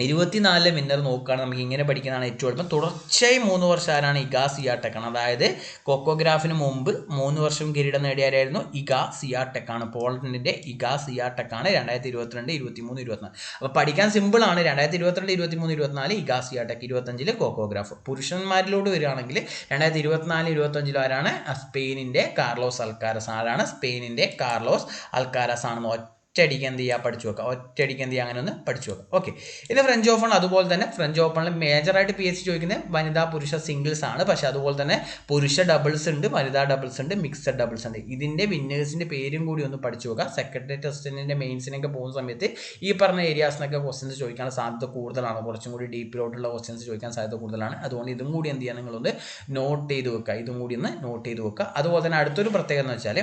ഇരുപത്തിനാലിലെ വിന്നർ നോക്കുകയാണ് നമുക്ക് ഇങ്ങനെ പഠിക്കുന്നതാണ് ഏറ്റവും എളുപ്പം. തുടർച്ചയായി മൂന്ന് വർഷം ആരാണ് ഇഗാ സിയാടെക്കാണ് അതായത് കൊക്കോഗ്രാഫിന് മുമ്പ് മൂന്ന് വർഷം കിരീടം നേടിയാരായിരുന്നു ഇഗാ സിയാടെക്കാണ് പോളണ്ടിന്റെ ഇഗാ സിയാടെക്കാണ് രണ്ടായിരത്തി ഇരുപത്തിരണ്ട് ഇരുപത്തി മൂന്ന് ഇരുപത്തിനാല്. അപ്പോൾ പഠിക്കാൻ സിമ്പിളാണ് രണ്ടായിരത്തി ഇരുപത്തിരണ്ട് ഇരുപത്തി മൂന്ന് ഇരുപത്തിനാല് ഇഗാ സിയാടെക് ഇരുപത്തഞ്ചിൽ കൊക്കോഗ്രാഫ് പുരുഷന്മാരിലോട്ട് വരികയാണെങ്കിൽ രണ്ടായിരത്തി ഇരുപത്തിനാല് ഇരുപത്തഞ്ചിലും ആരാണ്? സ്പെയിനിന്റെ കാർലോസ് അൽക്കാരസ്. ആരാണ്? സ്പെയിനിന്റെ കാർലോസ് അൽക്കാരസ് ആണെന്ന് ഒറ്റയടിക്ക് എന്ത് ചെയ്യുക പഠിച്ചു വെക്കുക ഒറ്റയടിക്ക് എന്ത് ചെയ്യുക അങ്ങനെ ഒന്ന് പഠിച്ചു വെക്കുക ഓക്കെ ഇത് ഫ്രഞ്ച് ഓപ്പൺ അതുപോലെ തന്നെ ഫ്രഞ്ച് ഓപ്പണിൽ മേജറായിട്ട് പി എസ് സി ചോദിക്കുന്നത് വനിതാ പുരുഷ സിംഗിൾസ് ആണ്. പക്ഷേ അതുപോലെ തന്നെ പുരുഷ ഡബിൾസ് ഉണ്ട് വനിതാ ഡബിൾസ് ഉണ്ട് മിക്സഡ് ഡബിൾസ് ഉണ്ട്. ഇതിന്റെ വിന്നേഴ്സിന്റെ പേരും കൂടി ഒന്ന് പഠിച്ചു വെക്കുക സെക്രട്ടറി ടെസ്റ്റിന്റെ മെയിൻസിനൊക്കെ പോകുന്ന സമയത്ത് ഈ പറഞ്ഞ ഏരിയാസിനൊക്കെ ക്വസ്റ്റ്യൻസ് ചോദിക്കാനുള്ള സാധ്യത കൂടുതലാണ്. കുറച്ചും കൂടി ഡീപ്പിലോട്ടുള്ള ക്വസ്റ്റ്യൻസ് ചോദിക്കാൻ സാധ്യത കൂടുതലാണ്. അതുകൊണ്ട് ഇതും കൂടി എന്ത് ചെയ്യുക നിങ്ങളൊന്ന് നോട്ട് ചെയ്ത് വെക്കുക. ഇതും കൂടി ഒന്ന് നോട്ട് ചെയ്ത് വെക്കുക. അതുപോലെ തന്നെ അടുത്തൊരു പ്രത്യേകത എന്ന് വെച്ചാൽ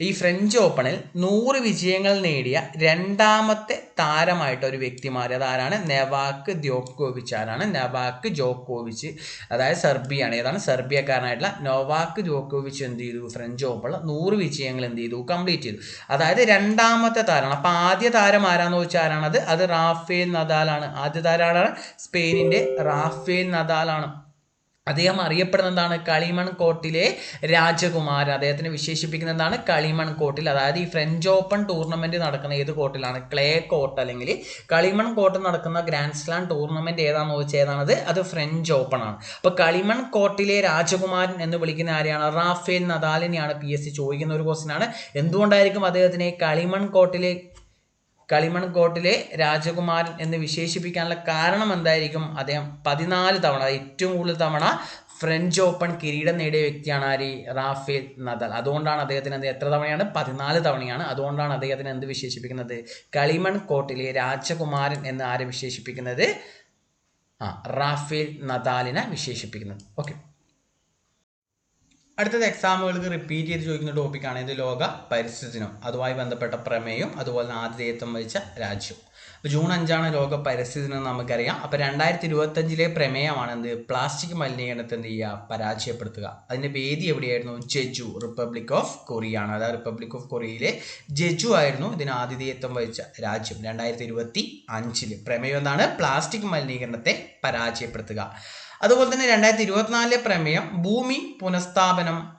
ഈ ഫ്രഞ്ച് ഓപ്പണിൽ നൂറ് വിജയങ്ങൾ നേടിയ രണ്ടാമത്തെ താരമായിട്ട് ഒരു വ്യക്തി മാറിയത് ആരാണ്? നെവാക്ക് ദ്യോക്കോവിച്ച് ആരാണ്? നെവാക്ക് ജോക്കോവിച്ച് അതായത് സെർബിയാണ്. ഏതാണ്? സെർബിയക്കാരനായിട്ടുള്ള നൊവാക്ക് ജോക്കോവിച്ച് എന്ത് ചെയ്തു? ഫ്രഞ്ച് ഓപ്പണിൽ നൂറ് വിജയങ്ങൾ എന്ത് ചെയ്തു? കംപ്ലീറ്റ് ചെയ്തു. അതായത് രണ്ടാമത്തെ താരമാണ്. അപ്പോൾ ആദ്യ താരം ആരാന്ന് ചോദിച്ചാൽ ആരാണത് അത്? റാഫേൽ നദാലാണ്. ആദ്യ താരമാണ് സ്പെയിനിന്റെ റാഫേൽ നദാലാണ്. അദ്ദേഹം അറിയപ്പെടുന്ന എന്താണ് കളിമൺ കോട്ടിലെ രാജകുമാരൻ. അദ്ദേഹത്തിനെ വിശേഷിപ്പിക്കുന്ന എന്താണ് കളിമൺ കോട്ടിൽ അതായത് ഈ ഫ്രഞ്ച് ഓപ്പൺ ടൂർണമെന്റ് നടക്കുന്ന ഏത് കോട്ടിലാണ് ക്ലേ കോട്ട് അല്ലെങ്കിൽ കളിമൺ കോട്ട് നടക്കുന്ന ഗ്രാൻഡ് സ്ലാം ടൂർണമെന്റ് ഏതാണെന്ന് ചോദിച്ചാൽ ഏതാണത്? അത് ഫ്രഞ്ച് ഓപ്പൺ ആണ്. അപ്പോൾ കളിമൺ കോട്ടിലെ രാജകുമാരൻ എന്ന് വിളിക്കുന്ന ആരെയാണ്? റാഫേൽ നദാലിനെയാണ് പി എസ് സി ചോദിക്കുന്ന ഒരു ക്വസ്റ്റ്യൻ ആണ്. എന്തുകൊണ്ടായിരിക്കും അദ്ദേഹത്തിനെ കളിമൺ കോട്ടിലെ കളിമൺ കോട്ടിലെ രാജകുമാരൻ എന്ന് വിശേഷിപ്പിക്കാനുള്ള കാരണം എന്തായിരിക്കും? അദ്ദേഹം പതിനാല് തവണ ഏറ്റവും കൂടുതൽ തവണ ഫ്രഞ്ച് ഓപ്പൺ കിരീടം നേടിയ വ്യക്തിയാണ് ആര്? Rafael Nadal. അതുകൊണ്ടാണ് അദ്ദേഹത്തിന് എന്ത് എത്ര തവണയാണ്? പതിനാല് തവണയാണ്. അതുകൊണ്ടാണ് അദ്ദേഹത്തിന് എന്ത് വിശേഷിപ്പിക്കുന്നത്? കളിമൺ കോട്ടിലെ രാജകുമാരൻ എന്ന് ആരെ വിശേഷിപ്പിക്കുന്നത്? ആ റാഫേൽ നദാലിനെ വിശേഷിപ്പിക്കുന്നത്. ഓക്കെ. അടുത്തത് എക്സാമുകൾക്ക് റിപ്പീറ്റ് ചെയ്ത് ചോദിക്കുന്ന ടോപ്പിക്കാണ് ഇത് ലോക പരിസ്ഥിതി ദിനം. അതുമായി ബന്ധപ്പെട്ട പ്രമേയം അതുപോലെ ആതിഥേയത്വം വഹിച്ച രാജ്യം. ജൂൺ അഞ്ചാണ് ലോക പരിസ്ഥിതി ദിനം നമുക്കറിയാം. അപ്പോൾ രണ്ടായിരത്തി ഇരുപത്തഞ്ചിലെ പ്രമേയമാണ് എന്ത്? പ്ലാസ്റ്റിക് മലിനീകരണത്തെ എന്ത് ചെയ്യുക? പരാജയപ്പെടുത്തുക. അതിന്റെ വേദി എവിടെയായിരുന്നു? ജെജു റിപ്പബ്ലിക് ഓഫ് കൊറിയ ആണ്. അതായത് റിപ്പബ്ലിക് ഓഫ് കൊറിയയിലെ ജെജു ആയിരുന്നു ഇതിന് ആതിഥേയത്വം വഹിച്ച രാജ്യം രണ്ടായിരത്തി ഇരുപത്തി അഞ്ചിൽ പ്രമേയം എന്താണ്? പ്ലാസ്റ്റിക് മലിനീകരണത്തെ പരാജയപ്പെടുത്തുക. അതുപോലെ തന്നെ രണ്ടായിരത്തി ഇരുപത്തിനാലിലെ പ്രമേയം ഭൂമി പുനഃസ്ഥാപനം.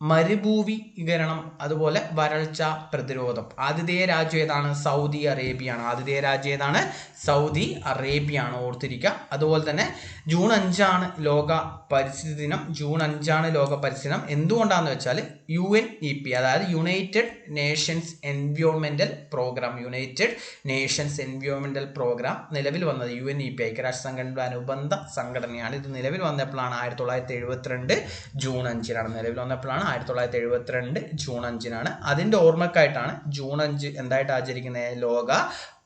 മരുഭൂമീകരണം അതുപോലെ വരൾച്ച പ്രതിരോധം. ആതിഥേയ രാജ്യം ഏതാണ്? സൗദി അറേബ്യയാണ്. ആതിഥേയ രാജ്യം ഏതാണ്? സൗദി അറേബ്യയാണ്. ഓർത്തിരിക്കുക അതുപോലെ തന്നെ ജൂൺ അഞ്ചാണ് ലോക പരിസ്ഥിതി ദിനം. ജൂൺ അഞ്ചാണ് ലോക പരിസ്ഥിതി ദിനം. എന്തുകൊണ്ടാണെന്ന് വെച്ചാൽ യു എൻ ഇ പി അതായത് United Nations എൻവയോൺമെന്റൽ programme United Nations എൻവയോൺമെന്റൽ programme നിലവിൽ വന്നത് യു എൻ ഇ പി ഐക്യരാഷ്ട്ര അനുബന്ധ സംഘടനയാണ്. ഇത് നിലവിൽ വന്നപ്പോഴാണ് ആയിരത്തി തൊള്ളായിരത്തി എഴുപത്തിരണ്ട് ജൂൺ അഞ്ചിനാണ് നിലവിൽ വന്നപ്പോഴാണ് ആയിരത്തി തൊള്ളായിരത്തി എഴുപത്തിരണ്ട് ജൂൺ അഞ്ചിനാണ്. അതിന്റെ ഓർമ്മക്കായിട്ടാണ് ജൂൺ അഞ്ച് എന്തായിട്ട് ആചരിക്കുന്നത് ലോക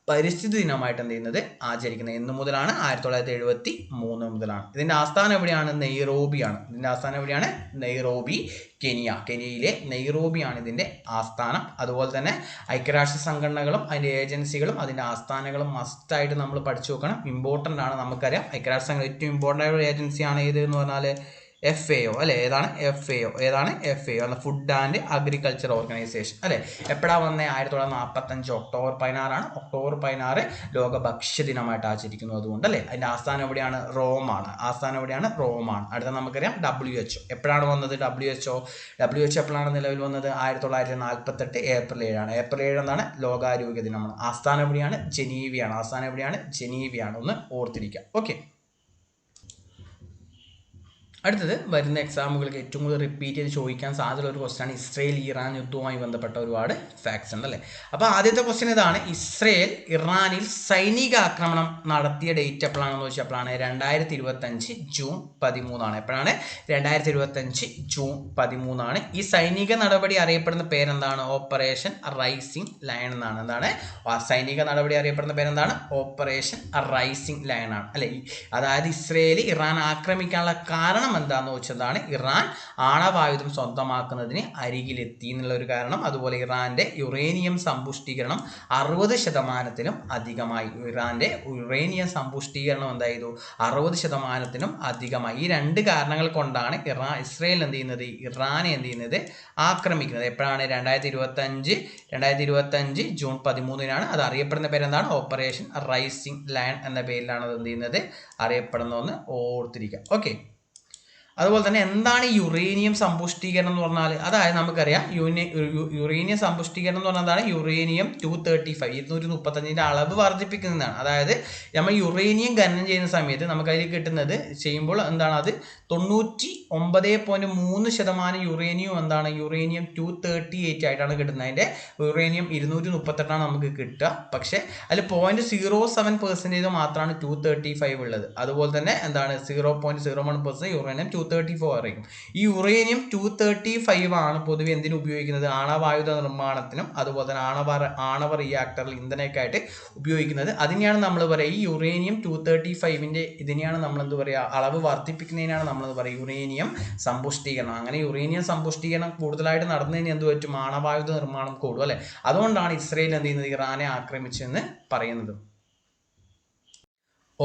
പരിസ്ഥിതി ദിനമായിട്ട് എന്ത് ചെയ്യുന്നത്? ആചരിക്കുന്നത്. എന്ന് മുതലാണ് ആയിരത്തി തൊള്ളായിരത്തി എഴുപത്തി മൂന്ന് മുതലാണ്. ഇതിന്റെ ആസ്ഥാനം എവിടെയാണ്? നെയ്റോബിയാണ് ഇതിന്റെ ആസ്ഥാനം എവിടെയാണ്? Nairobi Kenya. കെനിയയിലെ നെയ്റോബിയാണ് ഇതിന്റെ ആസ്ഥാനം. അതുപോലെ തന്നെ ഐക്യരാഷ്ട്ര സംഘടനകളും അതിന്റെ ഏജൻസികളും അതിന്റെ ആസ്ഥാനങ്ങളും മസ്റ്റായിട്ട് നമ്മൾ പഠിച്ചു നോക്കണം ഇമ്പോർട്ടന്റ് ആണ്. നമുക്കറിയാം. ഐക്യരാഷ്ട്ര സംഘടന ഏറ്റവും ഇമ്പോർട്ടന്റ് ആയ ഒരു ഏജൻസിയാണ് ഏത് എന്ന് പറഞ്ഞാൽ എഫ് എ ഒ അല്ലെ? ഏതാണ് എഫ് എ ഒ ഏതാണ് എഫ് എ ഒ അല്ല ഫുഡ് ആൻഡ് അഗ്രികൾച്ചർ ഓർഗനൈസേഷൻ അല്ലെ? എപ്പോഴാണ് വന്നത് ആയിരത്തി തൊള്ളായിരത്തി നാൽപ്പത്തഞ്ച് ഒക്ടോബർ പതിനാറാണ്. ഒക്ടോബർ പതിനാറ് ലോക ഭക്ഷ്യ ദിനമായിട്ട് ആചരിക്കുന്നു അതുകൊണ്ട് അല്ലേ? അതിന്റെ ആസ്ഥാനം എവിടെയാണ്? റോമാണ്. ആസ്ഥാനം എവിടെയാണ്? റോമാണ്. അടുത്ത നമുക്കറിയാം ഡബ്ല്യു എച്ച് ഒ എപ്പോഴാണ് വന്നത് W H O W H എപ്പോഴാണ് നിലവിൽ വന്നത്? ആയിരത്തി തൊള്ളായിരത്തി നാൽപ്പത്തെട്ട് ഏപ്രിൽ ഏഴാണ്. ഏപ്രിൽ ഏഴ് എന്താണ്? ലോകാരോഗ്യ ദിനമാണ്. ആസ്ഥാനം എവിടെയാണ്? ജനീവിയാണ്. ആസ്ഥാനം എവിടെയാണ്? ജനീവിയാണ്. ഒന്ന് ഓർത്തിരിക്കുക. ഓക്കെ. അടുത്തത് വരുന്ന എക്സാമുകൾക്ക് ഏറ്റവും കൂടുതൽ റിപ്പീറ്റ് ചെയ്ത് ചോദിക്കാൻ സാധ്യതയുള്ള ഒരു ക്വസ്റ്റ്യൻ ഇസ്രയേൽ ഇറാൻ യുദ്ധവുമായി ബന്ധപ്പെട്ട ഒരുപാട് ഫാക്ട്സ് ഉണ്ട് അല്ലേ അപ്പോൾ ആദ്യത്തെ ക്വസ്റ്റ്യൻ ഇതാണ് ഇസ്രയേൽ ഇറാനിൽ സൈനിക ആക്രമണം നടത്തിയ ഡേറ്റ് എപ്പോഴാണെന്ന് ചോദിച്ചപ്പോഴാണ്? രണ്ടായിരത്തി ഇരുപത്തഞ്ച് ജൂൺ പതിമൂന്നാണ്. എപ്പോഴാണ്? രണ്ടായിരത്തി ഇരുപത്തഞ്ച് ജൂൺ പതിമൂന്നാണ്. ഈ സൈനിക നടപടി അറിയപ്പെടുന്ന പേരെന്താണ്? ഓപ്പറേഷൻ റൈസിംഗ് ലയൺ എന്നാണ്. എന്താണ്? സൈനിക നടപടി അറിയപ്പെടുന്ന പേരെന്താണ്? ഓപ്പറേഷൻ റൈസിംഗ് ലയൺ ആണ്. അല്ലേ? അതായത് ഇസ്രയേൽ ഇറാൻ ആക്രമിക്കാനുള്ള കാരണം എന്താണെന്ന് വെച്ചതാണ് ഇറാൻ ആണവായുധം സ്വന്തമാക്കുന്നതിന് അരികിലെത്തി എന്നുള്ള ഒരു കാരണം. അതുപോലെ ഇറാന്റെ യുറേനിയം സമ്പുഷ്ടീകരണം അറുപത് ശതമാനത്തിലും അധികമായി. ഇറാന്റെ യുറേനിയം സമ്പുഷ്ടീകരണം എന്തായത് അറുപത് ശതമാനത്തിനും അധികമായി. ഈ രണ്ട് കാരണങ്ങൾ കൊണ്ടാണ് ഇറാൻ ഇസ്രയേൽ എന്ത് ചെയ്യുന്നത്? ഇറാനെ എന്ത് ചെയ്യുന്നത്? ആക്രമിക്കുന്നത്. എപ്പോഴാണ്? രണ്ടായിരത്തി ഇരുപത്തി അഞ്ച് രണ്ടായിരത്തി ഇരുപത്തി അഞ്ച് ജൂൺ പതിമൂന്നിനാണ്. അത് അറിയപ്പെടുന്ന പേരെന്താണ്? ഓപ്പറേഷൻ റൈസിംഗ് ലയൺ എന്ന പേരിലാണ് അത് എന്ത് ചെയ്യുന്നത്? അറിയപ്പെടുന്നതെന്ന് ഓർത്തിരിക്കുക ഓക്കെ. അതുപോലെ തന്നെ എന്താണ് യുറേനിയം സമ്പുഷ്ടീകരണം എന്ന് പറഞ്ഞാൽ അതായത് നമുക്കറിയാം യുനി യുറേനിയം സമ്പുഷ്ടീകരണം എന്ന് പറഞ്ഞതാണ് യുറേനിയം ടു തേർട്ടി ഫൈവ് ഇരുന്നൂറ്റി മുപ്പത്തഞ്ചിന്റെ അളവ് വർദ്ധിപ്പിക്കുന്നതാണ്. അതായത് നമ്മൾ യുറേനിയം ഖനനം ചെയ്യുന്ന സമയത്ത് നമുക്ക് അതിൽ കിട്ടുന്നത് ചെയ്യുമ്പോൾ എന്താണ് അത്? തൊണ്ണൂറ്റി ഒമ്പത് പോയിന്റ് മൂന്ന് ശതമാനം യുറേനിയം എന്താണ്? യുറേനിയം ടു തേർട്ടി എയ്റ്റ് ആയിട്ടാണ് കിട്ടുന്നത്. അതിന്റെ യുറേനിയം ഇരുന്നൂറ്റി മുപ്പത്തെട്ടാണ് നമുക്ക് കിട്ടുക. പക്ഷേ അതിൽ പോയിന്റ് സീറോ സെവൻ പെർസെന്റേജ് മാത്രമാണ് ടു തേർട്ടി ഫൈവ് ഉള്ളത്. അതുപോലെ തന്നെ എന്താണ്? Zero point zero one percent uranium two thirty four ആയിരിക്കും. ഈ യുറേനിയം ടു തേർട്ടി ഫൈവ് ആണ് പൊതുവെ എന്തിനു ഉപയോഗിക്കുന്നത്? ആണവായുധ നിർമ്മാണത്തിനും അതുപോലെ തന്നെ ആണവ ആണവ റിയാക്ടറിൽ ഇന്ധനമൊക്കെ ആയിട്ട് ഉപയോഗിക്കുന്നത്. അതിനെയാണ് നമ്മൾ പറയുക ഈ യുറേനിയം ടു തേർട്ടി ഫൈവിന്റെ ഇതിനെയാണ് നമ്മൾ എന്ത് പറയുക അളവ് വർദ്ധിപ്പിക്കുന്നതിനാണ് നമ്മൾ പറയുക യുറേനിയം സമ്പുഷ്ടീകരണം. അങ്ങനെ യുറേനിയം സമ്പുഷ്ടീകരണം കൂടുതലായിട്ട് നടന്നതിന് എന്ത് പറ്റും? ആണവായുധ നിർമ്മാണം കൂടും അല്ലേ? അതുകൊണ്ടാണ് ഇസ്രയേൽ എന്ത് ചെയ്യുന്നത്? ഇറാനെ ആക്രമിച്ചെന്ന് പറയുന്നത്.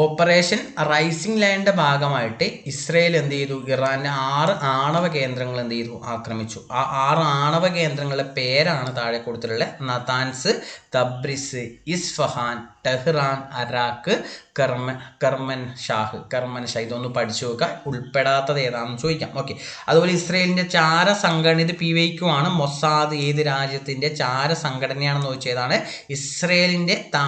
ഓപ്പറേഷൻ റൈസിംഗ് ലൈന്റെ ഭാഗമായിട്ട് ഇസ്രയേൽ എന്ത് ചെയ്തു? ഇറാന്റെ ആറ് ആണവ കേന്ദ്രങ്ങൾ എന്ത് ചെയ്തു? ആക്രമിച്ചു. ആ ആറ് ആണവ കേന്ദ്രങ്ങളുടെ പേരാണ് താഴെ കൊടുത്തിട്ടുള്ളത്. Natanz Tabriz Isfahan Tehran Arak കർമ്മ കർമ്മൻ ഷാഹ്. കർമ്മൻ ഷാഹ് ഇതൊന്ന് പഠിച്ചു നോക്കുക. ഉൾപ്പെടാത്തത് ഏതാണെന്ന് ചോദിക്കാം. ഓക്കെ അതുപോലെ ഇസ്രയേലിന്റെ ചാര സംഘടന പി വൈക്കുമാണ് മൊസാദ് ഏത് രാജ്യത്തിന്റെ ചാര സംഘടനയാണെന്ന് ചോദിച്ചതാണ് ഇസ്രയേലിന്റെ താ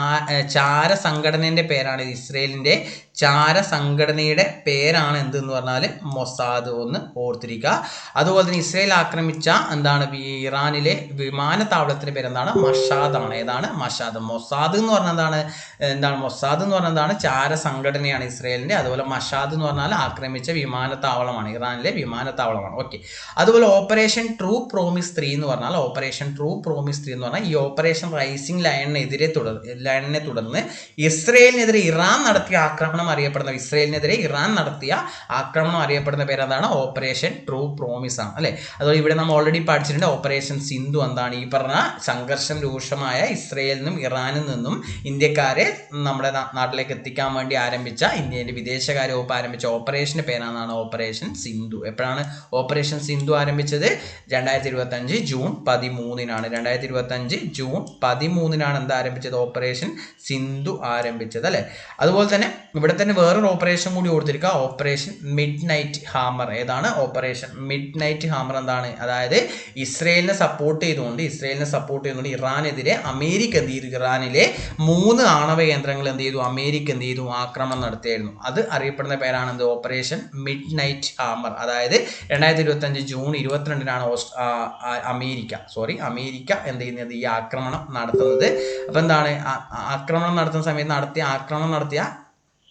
ചാര സംഘടനേന്റെ പേരാണ് ഇത്. ഇസ്രയേലിന്റെ ചാര സംഘടനയുടെ പേരാണ് എന്തെന്ന് പറഞ്ഞാൽ മൊസാദ് ഒന്ന് ഓർത്തിരിക്കുക. അതുപോലെ തന്നെ ഇസ്രയേൽ ആക്രമിച്ച എന്താണ് ഇറാനിലെ വിമാനത്താവളത്തിന്റെ പേര് എന്താണ് മഷാദ് ആണ്. ഏതാണ്? മഷാദ്. മൊസാദ് എന്ന് പറഞ്ഞതാണ് എന്താണ്? മൊസാദ് എന്ന് പറഞ്ഞതാണ് ചാര സംഘടനയാണ് ഇസ്രയേലിന്റെ. അതുപോലെ മഷാദ് എന്ന് പറഞ്ഞാൽ ആക്രമിച്ച വിമാനത്താവളമാണ്. ഇറാനിലെ വിമാനത്താവളമാണ്. ഓക്കെ. അതുപോലെ ഓപ്പറേഷൻ ട്രൂ പ്രോമിസ് ത്രീ എന്ന് പറഞ്ഞാൽ ഓപ്പറേഷൻ ട്രൂ പ്രോമിസ് ത്രീ എന്ന് പറഞ്ഞാൽ ഈ ഓപ്പറേഷൻ റൈസിംഗ് ലയണിനെതിരെ തുടർ ലയണിനെ തുടർന്ന് ഇസ്രയേലിനെതിരെ ഇറാൻ നടത്തിയ ആക്രമണം ആക്രമണം അറിയപ്പെടുന്ന ഇസ്രയേലിനെതിരെ ഇറാൻ നടത്തിയ ആക്രമണം അറിയപ്പെടുന്ന പേര് എന്താണ് ഓപ്പറേഷൻ ട്രൂ പ്രോമിസ് ആണ് അല്ലേ? അതുപോലെ ഇവിടെ നമ്മൾ ഓൾറെഡി പഠിച്ചിട്ടുണ്ട് ഓപ്പറേഷൻ സിന്ധു എന്താണ്? ഈ പറഞ്ഞ സംഘർഷം രൂക്ഷമായ ഇസ്രയേലിൽ നിന്നും ഇറാനിൽ നിന്നും ഇന്ത്യക്കാരെ നമ്മുടെ നാട്ടിലേക്ക് എത്തിക്കാൻ വേണ്ടി ആരംഭിച്ച ഇന്ത്യന്റെ വിദേശകാര്യ വകുപ്പ് ആരംഭിച്ച ഓപ്പറേഷന്റെ പേരാണ് ഓപ്പറേഷൻ സിന്ധു. എപ്പോഴാണ് ഓപ്പറേഷൻ സിന്ധു ആരംഭിച്ചത്? രണ്ടായിരത്തി ഇരുപത്തഞ്ച് ജൂൺ പതിമൂന്നിനാണ്. രണ്ടായിരത്തി ഇരുപത്തഞ്ച് ജൂൺ പതിമൂന്നിനാണ് എന്താ ആരംഭിച്ചത്? ഓപ്പറേഷൻ സിന്ധു ആരംഭിച്ചത് അല്ലെ? അതുപോലെ തന്നെ ഇവിടെ തന്നെ വേറൊരു ഓപ്പറേഷൻ കൂടി കൊടുത്തിരിക്കുക. ഓപ്പറേഷൻ മിഡ് നൈറ്റ് ഹാമർ ഏതാണ്? ഓപ്പറേഷൻ മിഡ് നൈറ്റ് ഹാമർ എന്താണ്? അതായത് ഇസ്രയേലിനെ സപ്പോർട്ട് ചെയ്തുകൊണ്ട് ഇസ്രയേലിനെ സപ്പോർട്ട് ചെയ്തുകൊണ്ട് ഇറാനെതിരെ അമേരിക്ക എന്ത് ചെയ്തു? ഇറാനിലെ മൂന്ന് ആണവ കേന്ദ്രങ്ങൾ എന്ത് ചെയ്തു? അമേരിക്ക എന്ത് ചെയ്തു? ആക്രമണം നടത്തിയായിരുന്നു. അത് അറിയപ്പെടുന്ന പേരാണ് എന്ത്? ഓപ്പറേഷൻ മിഡ് നൈറ്റ് ഹാമർ അതായത് രണ്ടായിരത്തി ഇരുപത്തി അഞ്ച് ജൂൺ ഇരുപത്തിരണ്ടിനാണ് ഓസ്- ആ, ആ, അമേരിക്ക സോറി അമേരിക്ക എന്ത് ചെയ്യുന്നത്? ഈ ആക്രമണം നടത്തുന്നത്. അപ്പൊ എന്താണ്? ആക്രമണം നടത്തുന്ന സമയത്ത് നടത്തിയ ആക്രമണം നടത്തിയ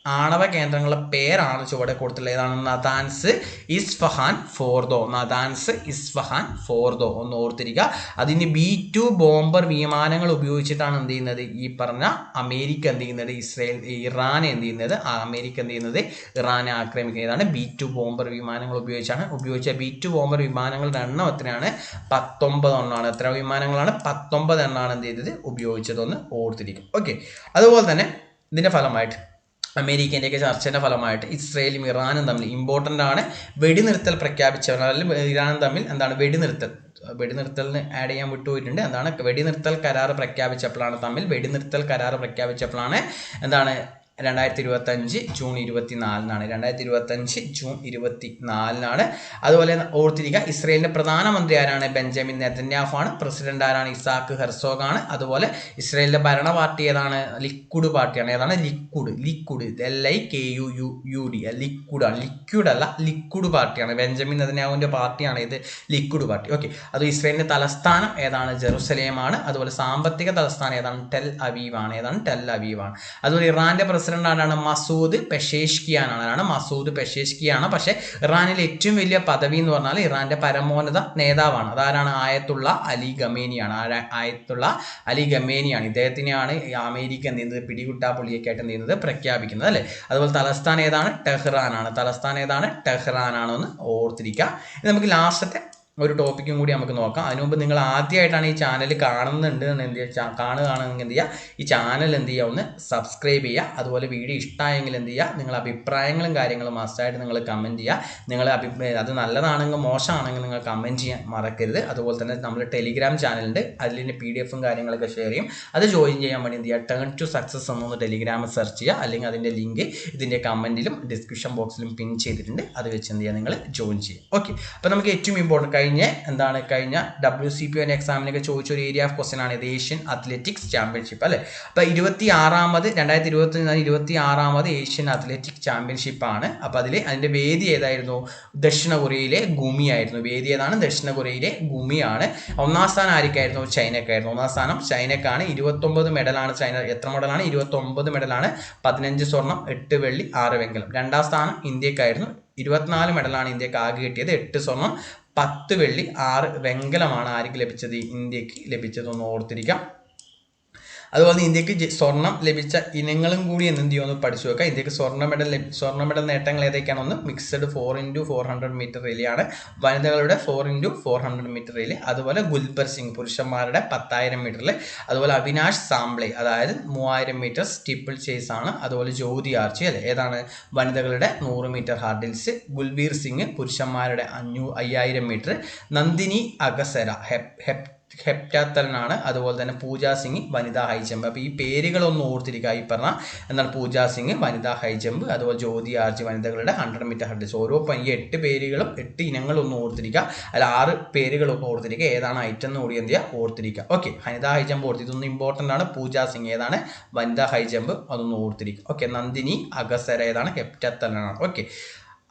ആണവ കേന്ദ്രങ്ങളുടെ പേരാണ് ചുവടെ കൊടുത്തിട്ടുള്ളത്. ഏതാണ്? Natanz Isfahan Fordow. Natanz Isfahan Fordow. ഒന്ന് ഓർത്തിരിക്കുക. അതിന് ബി ടു ബോംബർ വിമാനങ്ങൾ ഉപയോഗിച്ചിട്ടാണ് എന്ത് ചെയ്യുന്നത്? ഈ പറഞ്ഞ അമേരിക്ക എന്ത് ചെയ്യുന്നത്? ഇസ്രയേൽ ഇറാനെ എന്ത് ചെയ്യുന്നത്? അമേരിക്ക എന്ത് ചെയ്യുന്നത്? ഇറാനെ ആക്രമിക്കുന്നത്. ഏതാണ്? ബി ടു ബോംബർ വിമാനങ്ങൾ ഉപയോഗിച്ചാണ് ഉപയോഗിച്ച ബി ടു ബോംബർ വിമാനങ്ങളുടെ എണ്ണം എത്രയാണ്? പത്തൊമ്പത് എണ്ണമാണ് എത്ര വിമാനങ്ങളാണ്? പത്തൊമ്പത് എണ്ണമാണ് എന്ത് ചെയ്തത്? ഉപയോഗിച്ചതെന്ന് ഓർത്തിരിക്കും ഓക്കെ. അതുപോലെ തന്നെ ഇതിന്റെ ഫലമായിട്ട് അമേരിക്കന്റെയൊക്കെ ചർച്ചയുടെ ഫലമായിട്ട് ഇസ്രയേലും ഇറാനും തമ്മിൽ ഇമ്പോർട്ടന്റ് ആണ്. വെടിനിർത്തൽ പ്രഖ്യാപിച്ചവർ അല്ലെങ്കിൽ ഇറാനും തമ്മിൽ എന്താണ് വെടിനിർത്തൽ? വെടിനിർത്തലിന് ആഡ് ചെയ്യാൻ വിട്ടുപോയിട്ടുണ്ട്. എന്താണ്? വെടിനിർത്തൽ കരാർ പ്രഖ്യാപിച്ചപ്പോഴാണ് തമ്മിൽ വെടിനിർത്തൽ കരാർ പ്രഖ്യാപിച്ചപ്പോഴാണ് എന്താണ് രണ്ടായിരത്തി ഇരുപത്തി അഞ്ച് ജൂൺ ഇരുപത്തി നാലിനാണ് രണ്ടായിരത്തി ഇരുപത്തി അഞ്ച് ജൂൺ ഇരുപത്തി നാലിനാണ് അതുപോലെ ഓർത്തിരിക്കുക ഇസ്രയേലിന്റെ പ്രധാനമന്ത്രി ആരാണ്? ബെഞ്ചമിൻ നെതന്യാഫ് ആണ് പ്രസിഡന്റ് ആരാണ്? ഇസാക്ക് ഹെർസോഗ് ആണ് അതുപോലെ ഇസ്രയേലിന്റെ ഭരണ പാർട്ടി ഏതാണ്? ലിക്വിഡ് പാർട്ടിയാണ്. ഏതാണ്? Likud. Likud. L I K U U U D Likud ആണ്. ലിക്വിഡ് അല്ല ലിക്വിഡ് പാർട്ടിയാണ്. ബെഞ്ചമിൻ നെതന്യാഹുവിന്റെ പാർട്ടിയാണ് ഇത് ലിക്വിഡ് പാർട്ടി. ഓക്കെ അത് ഇസ്രയേലിന്റെ തലസ്ഥാനം ഏതാണ്? ജെറുസലേമാണ്. അതുപോലെ സാമ്പത്തിക തലസ്ഥാനം ഏതാണ്? ടെൽ അവീവ് ആണ് ഏതാണ്? ടെൽ അവീവ് ആണ് അതുപോലെ ഇറാന്റെ പ്രസിഡന്റ് ആരാണ് മസൂദ് പെഷേഷ്കിയാനാണ് മസൂദ് പെഷേഷ്കിയാണ്. പക്ഷേ ഇറാനിലെ ഏറ്റവും വലിയ പദവി എന്ന് പറഞ്ഞാൽ ഇറാന്റെ പരമോന്നത നേതാവാണ്. അതാരാണ്? ആയത്തുള്ള അലി ഗമേനിയാണ് ആയത്തുള്ള അലി ഗമേനിയാണ് ഇദ്ദേഹത്തിനെയാണ് അമേരിക്ക ചെയ്യുന്നത്? പിടികുട്ടാ എന്ത് ചെയ്യുന്നത്? പ്രഖ്യാപിക്കുന്നത് അല്ലേ? അതുപോലെ തലസ്ഥാനം ഏതാണ്? ടെഹ്റാൻ ആണ്. തലസ്ഥാനം ഏതാണ്? ടെഹ്റാൻ ആണെന്ന് ഓർത്തിരിക്കുക. നമുക്ക് ലാസ്റ്റത്തെ ഒരു ടോപ്പിക്കും കൂടി നമുക്ക് നോക്കാം. അതിനു മുമ്പ് നിങ്ങൾ ആദ്യമായിട്ടാണ് ഈ ചാനൽ കാണുന്നുണ്ട് എന്ത് ചെയ്യുക കാണുകയാണെങ്കിൽ എന്ത് ചെയ്യുക ഈ ചാനൽ എന്ത് ചെയ്യുക ഒന്ന് സബ്സ്ക്രൈബ് ചെയ്യുക. അതുപോലെ വീഡിയോ ഇഷ്ടമായെങ്കിൽ എന്ത് ചെയ്യുക നിങ്ങൾ അഭിപ്രായങ്ങളും കാര്യങ്ങളും മസ്റ്റായിട്ട് നിങ്ങൾ കമന്റ് ചെയ്യുക. നിങ്ങൾ അഭിപ്രായം അത് നല്ലതാണെങ്കിൽ മോശമാണെങ്കിൽ നിങ്ങൾ കമന്റ് ചെയ്യാൻ മറക്കരുത്. അതുപോലെ തന്നെ നമ്മൾ ടെലിഗ്രാം ചാനലുണ്ട് അതിൽ പി ഡി എഫും കാര്യങ്ങളൊക്കെ ഷെയർ ചെയ്യും. അത് ജോയിൻ ചെയ്യാൻ വേണ്ടി എന്ത് ചെയ്യുക? ടേൺ ടു സക്സസ് എന്നൊന്ന് ടെലിഗ്രാമിൽ സെർച്ച് ചെയ്യുക. അല്ലെങ്കിൽ അതിന്റെ ലിങ്ക് ഇതിന്റെ കമന്റിലും ഡിസ്ക്രിപ്ഷൻ ബോക്സിലും പിൻ ചെയ്തിട്ടുണ്ട്. അത് വെച്ച് എന്ത് ചെയ്യുക? നിങ്ങൾ ജോയിൻ ചെയ്യുക. ഓക്കെ അപ്പോൾ നമുക്ക് ഏറ്റവും ഇമ്പോർട്ടന്റ് കഴിഞ്ഞ എന്താണ് കഴിഞ്ഞ ഡബ്ല്യു സി പി ഒ എക്സാമിനൊക്കെ ചോദിച്ച ഒരു ഏരിയ ഓഫ് ക്വസ്റ്റൻ ആണ് ഇത് ഏഷ്യൻ അത്ലറ്റിക്സ് ചാമ്പ്യൻഷിപ്പ് അല്ലേ? അപ്പോൾ ഇരുപത്തി ആറാമത് രണ്ടായിരത്തി ഇരുപത്തി ഇരുപത്തി ആറാമത് ഏഷ്യൻ അത്ലറ്റിക് ആണ്. അപ്പോൾ അതിൽ അതിന്റെ വേദി ഏതായിരുന്നു? ദക്ഷിണ കൊറിയയിലെ ഗുമി ആയിരുന്നു. വേദി ഏതാണ്? ദക്ഷിണ കൊറിയയിലെ ഗുമിയാണ് ഒന്നാം സ്ഥാനം ആർക്കായിരുന്നു? ചൈനക്കായിരുന്നു ഒന്നാം സ്ഥാനം ചൈനക്കാണ്. ഇരുപത്തൊമ്പത് മെഡലാണ് ചൈന എത്ര മെഡലാണ് ഇരുപത്തൊമ്പത് മെഡലാണ് പതിനഞ്ച് സ്വർണം എട്ട് വെള്ളി ആറ് വെങ്കലം. രണ്ടാം സ്ഥാനം ഇന്ത്യക്കായിരുന്നു. ഇരുപത്തിനാല് മെഡലാണ് ഇന്ത്യയ്ക്ക് ആകെ കിട്ടിയത്. എട്ട് സ്വർണം പത്ത് വെള്ളി ആറ് വെങ്കലമാണ് ആർക്ക് ലഭിച്ചത്? ഇന്ത്യയ്ക്ക് ലഭിച്ചതെന്ന് ഓർത്തിരിക്കാം. അതുപോലെ ഇന്ത്യയ്ക്ക് സ്വർണം ലഭിച്ച ഇനങ്ങളും കൂടി എന്ന് എന്ത് ചെയ്യുമെന്ന് പഠിച്ചു വെക്കാം. ഇന്ത്യയ്ക്ക് സ്വർണ മെഡൽ സ്വർണ മെഡൽ നേട്ടങ്ങൾ ഏതൊക്കെയാണെന്ന് mixed four into four hundred metre റിലിയാണ് വനിതകളുടെ four into four hundred metre relay അതുപോലെ ഗുൽബർ സിംഗ് പുരുഷന്മാരുടെ പത്തായിരം മീറ്ററിൽ അതുപോലെ അവിനാഷ് സാംബ്ലെ അതായത് മൂവായിരം മീറ്റർ സ്റ്റിപ്പിൾ ചേസ് ആണ്. അതുപോലെ ജ്യോതി ആർച്ചി അല്ലെ ഏതാണ്? വനിതകളുടെ നൂറ് മീറ്റർ ഹാർഡിൽസ് ഗുൽബീർ സിംഗ് പുരുഷന്മാരുടെ അഞ്ഞൂ അയ്യായിരം metre Nandini Agasara hep hep ഹെപ്റ്റാത്തലനാണ് അതുപോലെ തന്നെ പൂജ സിംഗ് വനിതാ ഹൈ ജമ്പ്. അപ്പോൾ ഈ പേരുകളൊന്നും ഓർത്തിരിക്കുക ഈ പറഞ്ഞ എന്നാൽ പൂജ സിംഗ് വനിതാ ഹൈ ജമ്പ് അതുപോലെ ജ്യോതി ആർജി വനിതകളുടെ ഹൺഡ്രഡ് മീറ്റർ ഹൺഡ്രഡ്സ് ഓരോ ഈ എട്ട് പേരുകളും എട്ട് ഇനങ്ങളൊന്നും ഓർത്തിരിക്കുക. അല്ല ആറ് പേരുകളൊക്കെ ഓർത്തിരിക്കുക. ഏതാണ് ഐറ്റം എന്ന് കൂടി എന്ത് ചെയ്യുക ഓർത്തിരിക്കുക. ഓക്കെ വനിതാ ഹൈ ജമ്പ് ഓർത്തി ഇതൊന്നും ഇമ്പോർട്ടന്റ് ആണ്. പൂജ സിംഗ് ഏതാണ്? വനിതാ ഹൈ ജമ്പ് അതൊന്ന് ഓർത്തിരിക്കുക. ഓക്കെ നന്ദിനി അഗസര ഏതാണ്? ഹെപ്റ്റാത്തലനാണ്. ഓക്കെ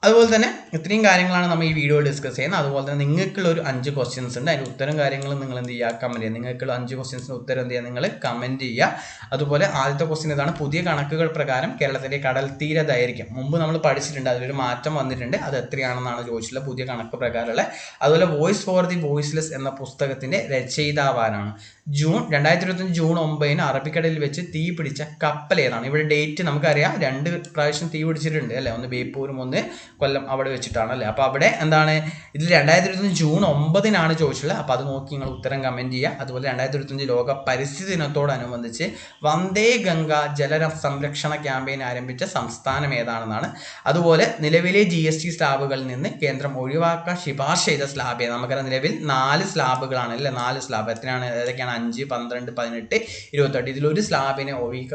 അതുപോലെ തന്നെ ഇത്രയും കാര്യങ്ങളാണ് നമ്മൾ ഈ വീഡിയോ ഡിസ്കസ് ചെയ്യുന്നത്. അതുപോലെ തന്നെ നിങ്ങൾക്കുള്ള ഒരു അഞ്ച് ക്വസ്റ്റ്യൻസ് ഉണ്ട്. അതിന്റെ ഉത്തരം കാര്യങ്ങളും നിങ്ങൾ എന്ത് ചെയ്യുക? കമന്റ് ചെയ്യുക. നിങ്ങൾക്കുള്ള അഞ്ച് ക്വസ്റ്റ്യൻസിന് ഉത്തരം എന്ത് ചെയ്യുക? നിങ്ങൾ കമന്റ് ചെയ്യുക. അതുപോലെ ആദ്യത്തെ ക്വസ്റ്റ്യൻ ഇതാണ്. പുതിയ കണക്കുകൾ പ്രകാരം കേരളത്തിന്റെ കടൽ തീര ദൈർഘ്യം മുമ്പ് നമ്മൾ പഠിച്ചിട്ടുണ്ട്. അതിലൊരു മാറ്റം വന്നിട്ടുണ്ട്. അത് എത്രയാണെന്നാണ് ചോദിച്ചിട്ടുള്ളത് പുതിയ കണക്ക് പ്രകാരമുള്ള. അതുപോലെ വോയിസ് ഫോർ ദി വോയിസ്ലെസ് എന്ന പുസ്തകത്തിന്റെ രചയിതാവാനാണ് ജൂൺ രണ്ടായിരത്തി ഇരുപത്തഞ്ച് ജൂൺ ഒമ്പതിന് അറബിക്കടലിൽ വെച്ച് തീ പിടിച്ച കപ്പൽ ഏതാണ്? ഇവിടെ ഡേറ്റ് നമുക്കറിയാം. രണ്ട് പ്രാവശ്യം തീ പിടിച്ചിട്ടുണ്ട് അല്ലേ? ഒന്ന് ബേപ്പൂരും ഒന്ന് കൊല്ലം അവിടെ വെച്ചിട്ടാണ് അല്ലേ? അപ്പോൾ അവിടെ എന്താണ്? ഇതിൽ രണ്ടായിരത്തി ഇരുപത്തഞ്ച് ജൂൺ ഒമ്പതിനാണ് ചോദിച്ചിട്ടുള്ളത്. അപ്പോൾ അത് നോക്കി നിങ്ങൾ ഉത്തരം കമന്റ് ചെയ്യുക. അതുപോലെ രണ്ടായിരത്തി ഇരുപത്തഞ്ച് ലോക പരിസ്ഥിതി ദിനത്തോടനുബന്ധിച്ച് വന്ദേ ഗംഗ ജല സംരക്ഷണ ക്യാമ്പയിൻ ആരംഭിച്ച സംസ്ഥാനം ഏതാണെന്നാണ്. അതുപോലെ നിലവിലെ ജി എസ് ടി സ്ലാബുകളിൽ നിന്ന് കേന്ദ്രം ഒഴിവാക്കാൻ ശുപാർശ ചെയ്ത സ്ലാബ്? നമുക്കറിയാം നിലവിൽ നാല് സ്ലാബുകളാണ് അല്ലേ? നാല് സ്ലാബ്. എത്രയാണ്? ഏതൊക്കെയാണ്? അഞ്ച് പന്ത്രണ്ട് പതിനെട്ട് ഇരുപത്തെട്ട്. ഒരു സ്ലാബിനെ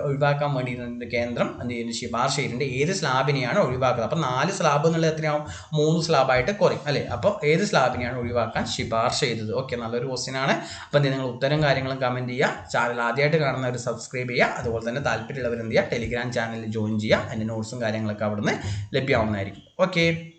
ഒഴിവാക്കാൻ വേണ്ടി കേന്ദ്രം? ശുപാർശ ചെയ്തിട്ടുണ്ട് ഏത് സ്ലാബിനെയാണ് ഒഴിവാക്കുന്നത്? അപ്പോൾ നാല് സ്ലാബ് എന്നുള്ളത് എത്രയാവും? മൂന്ന് സ്ലാബായിട്ട് കുറയും അല്ലേ? അപ്പോൾ ഏത് സ്ലാബിനെയാണ് ഒഴിവാക്കാൻ ശുപാർശ ചെയ്തത്? ഓക്കെ നല്ലൊരു ക്വസ്റ്റ്യൻ ആണ്. എന്ത് നിങ്ങൾ ഉത്തരം കാര്യങ്ങളും കമന്റ് ചെയ്യുക. ചാനൽ ആദ്യമായിട്ട് കാണുന്നവർ സബ്സ്ക്രൈബ് ചെയ്യുക. അതുപോലെ തന്നെ താല്പര്യമുള്ളവർ എന്ത് ചെയ്യുക? ടെലിഗ്രാം ചാനലിൽ ജോയിൻ ചെയ്യുക. അതിന്റെ നോട്ട്സും കാര്യങ്ങളൊക്കെ അവിടുന്ന് ലഭ്യമാവുന്നതായിരിക്കും. ഓക്കെ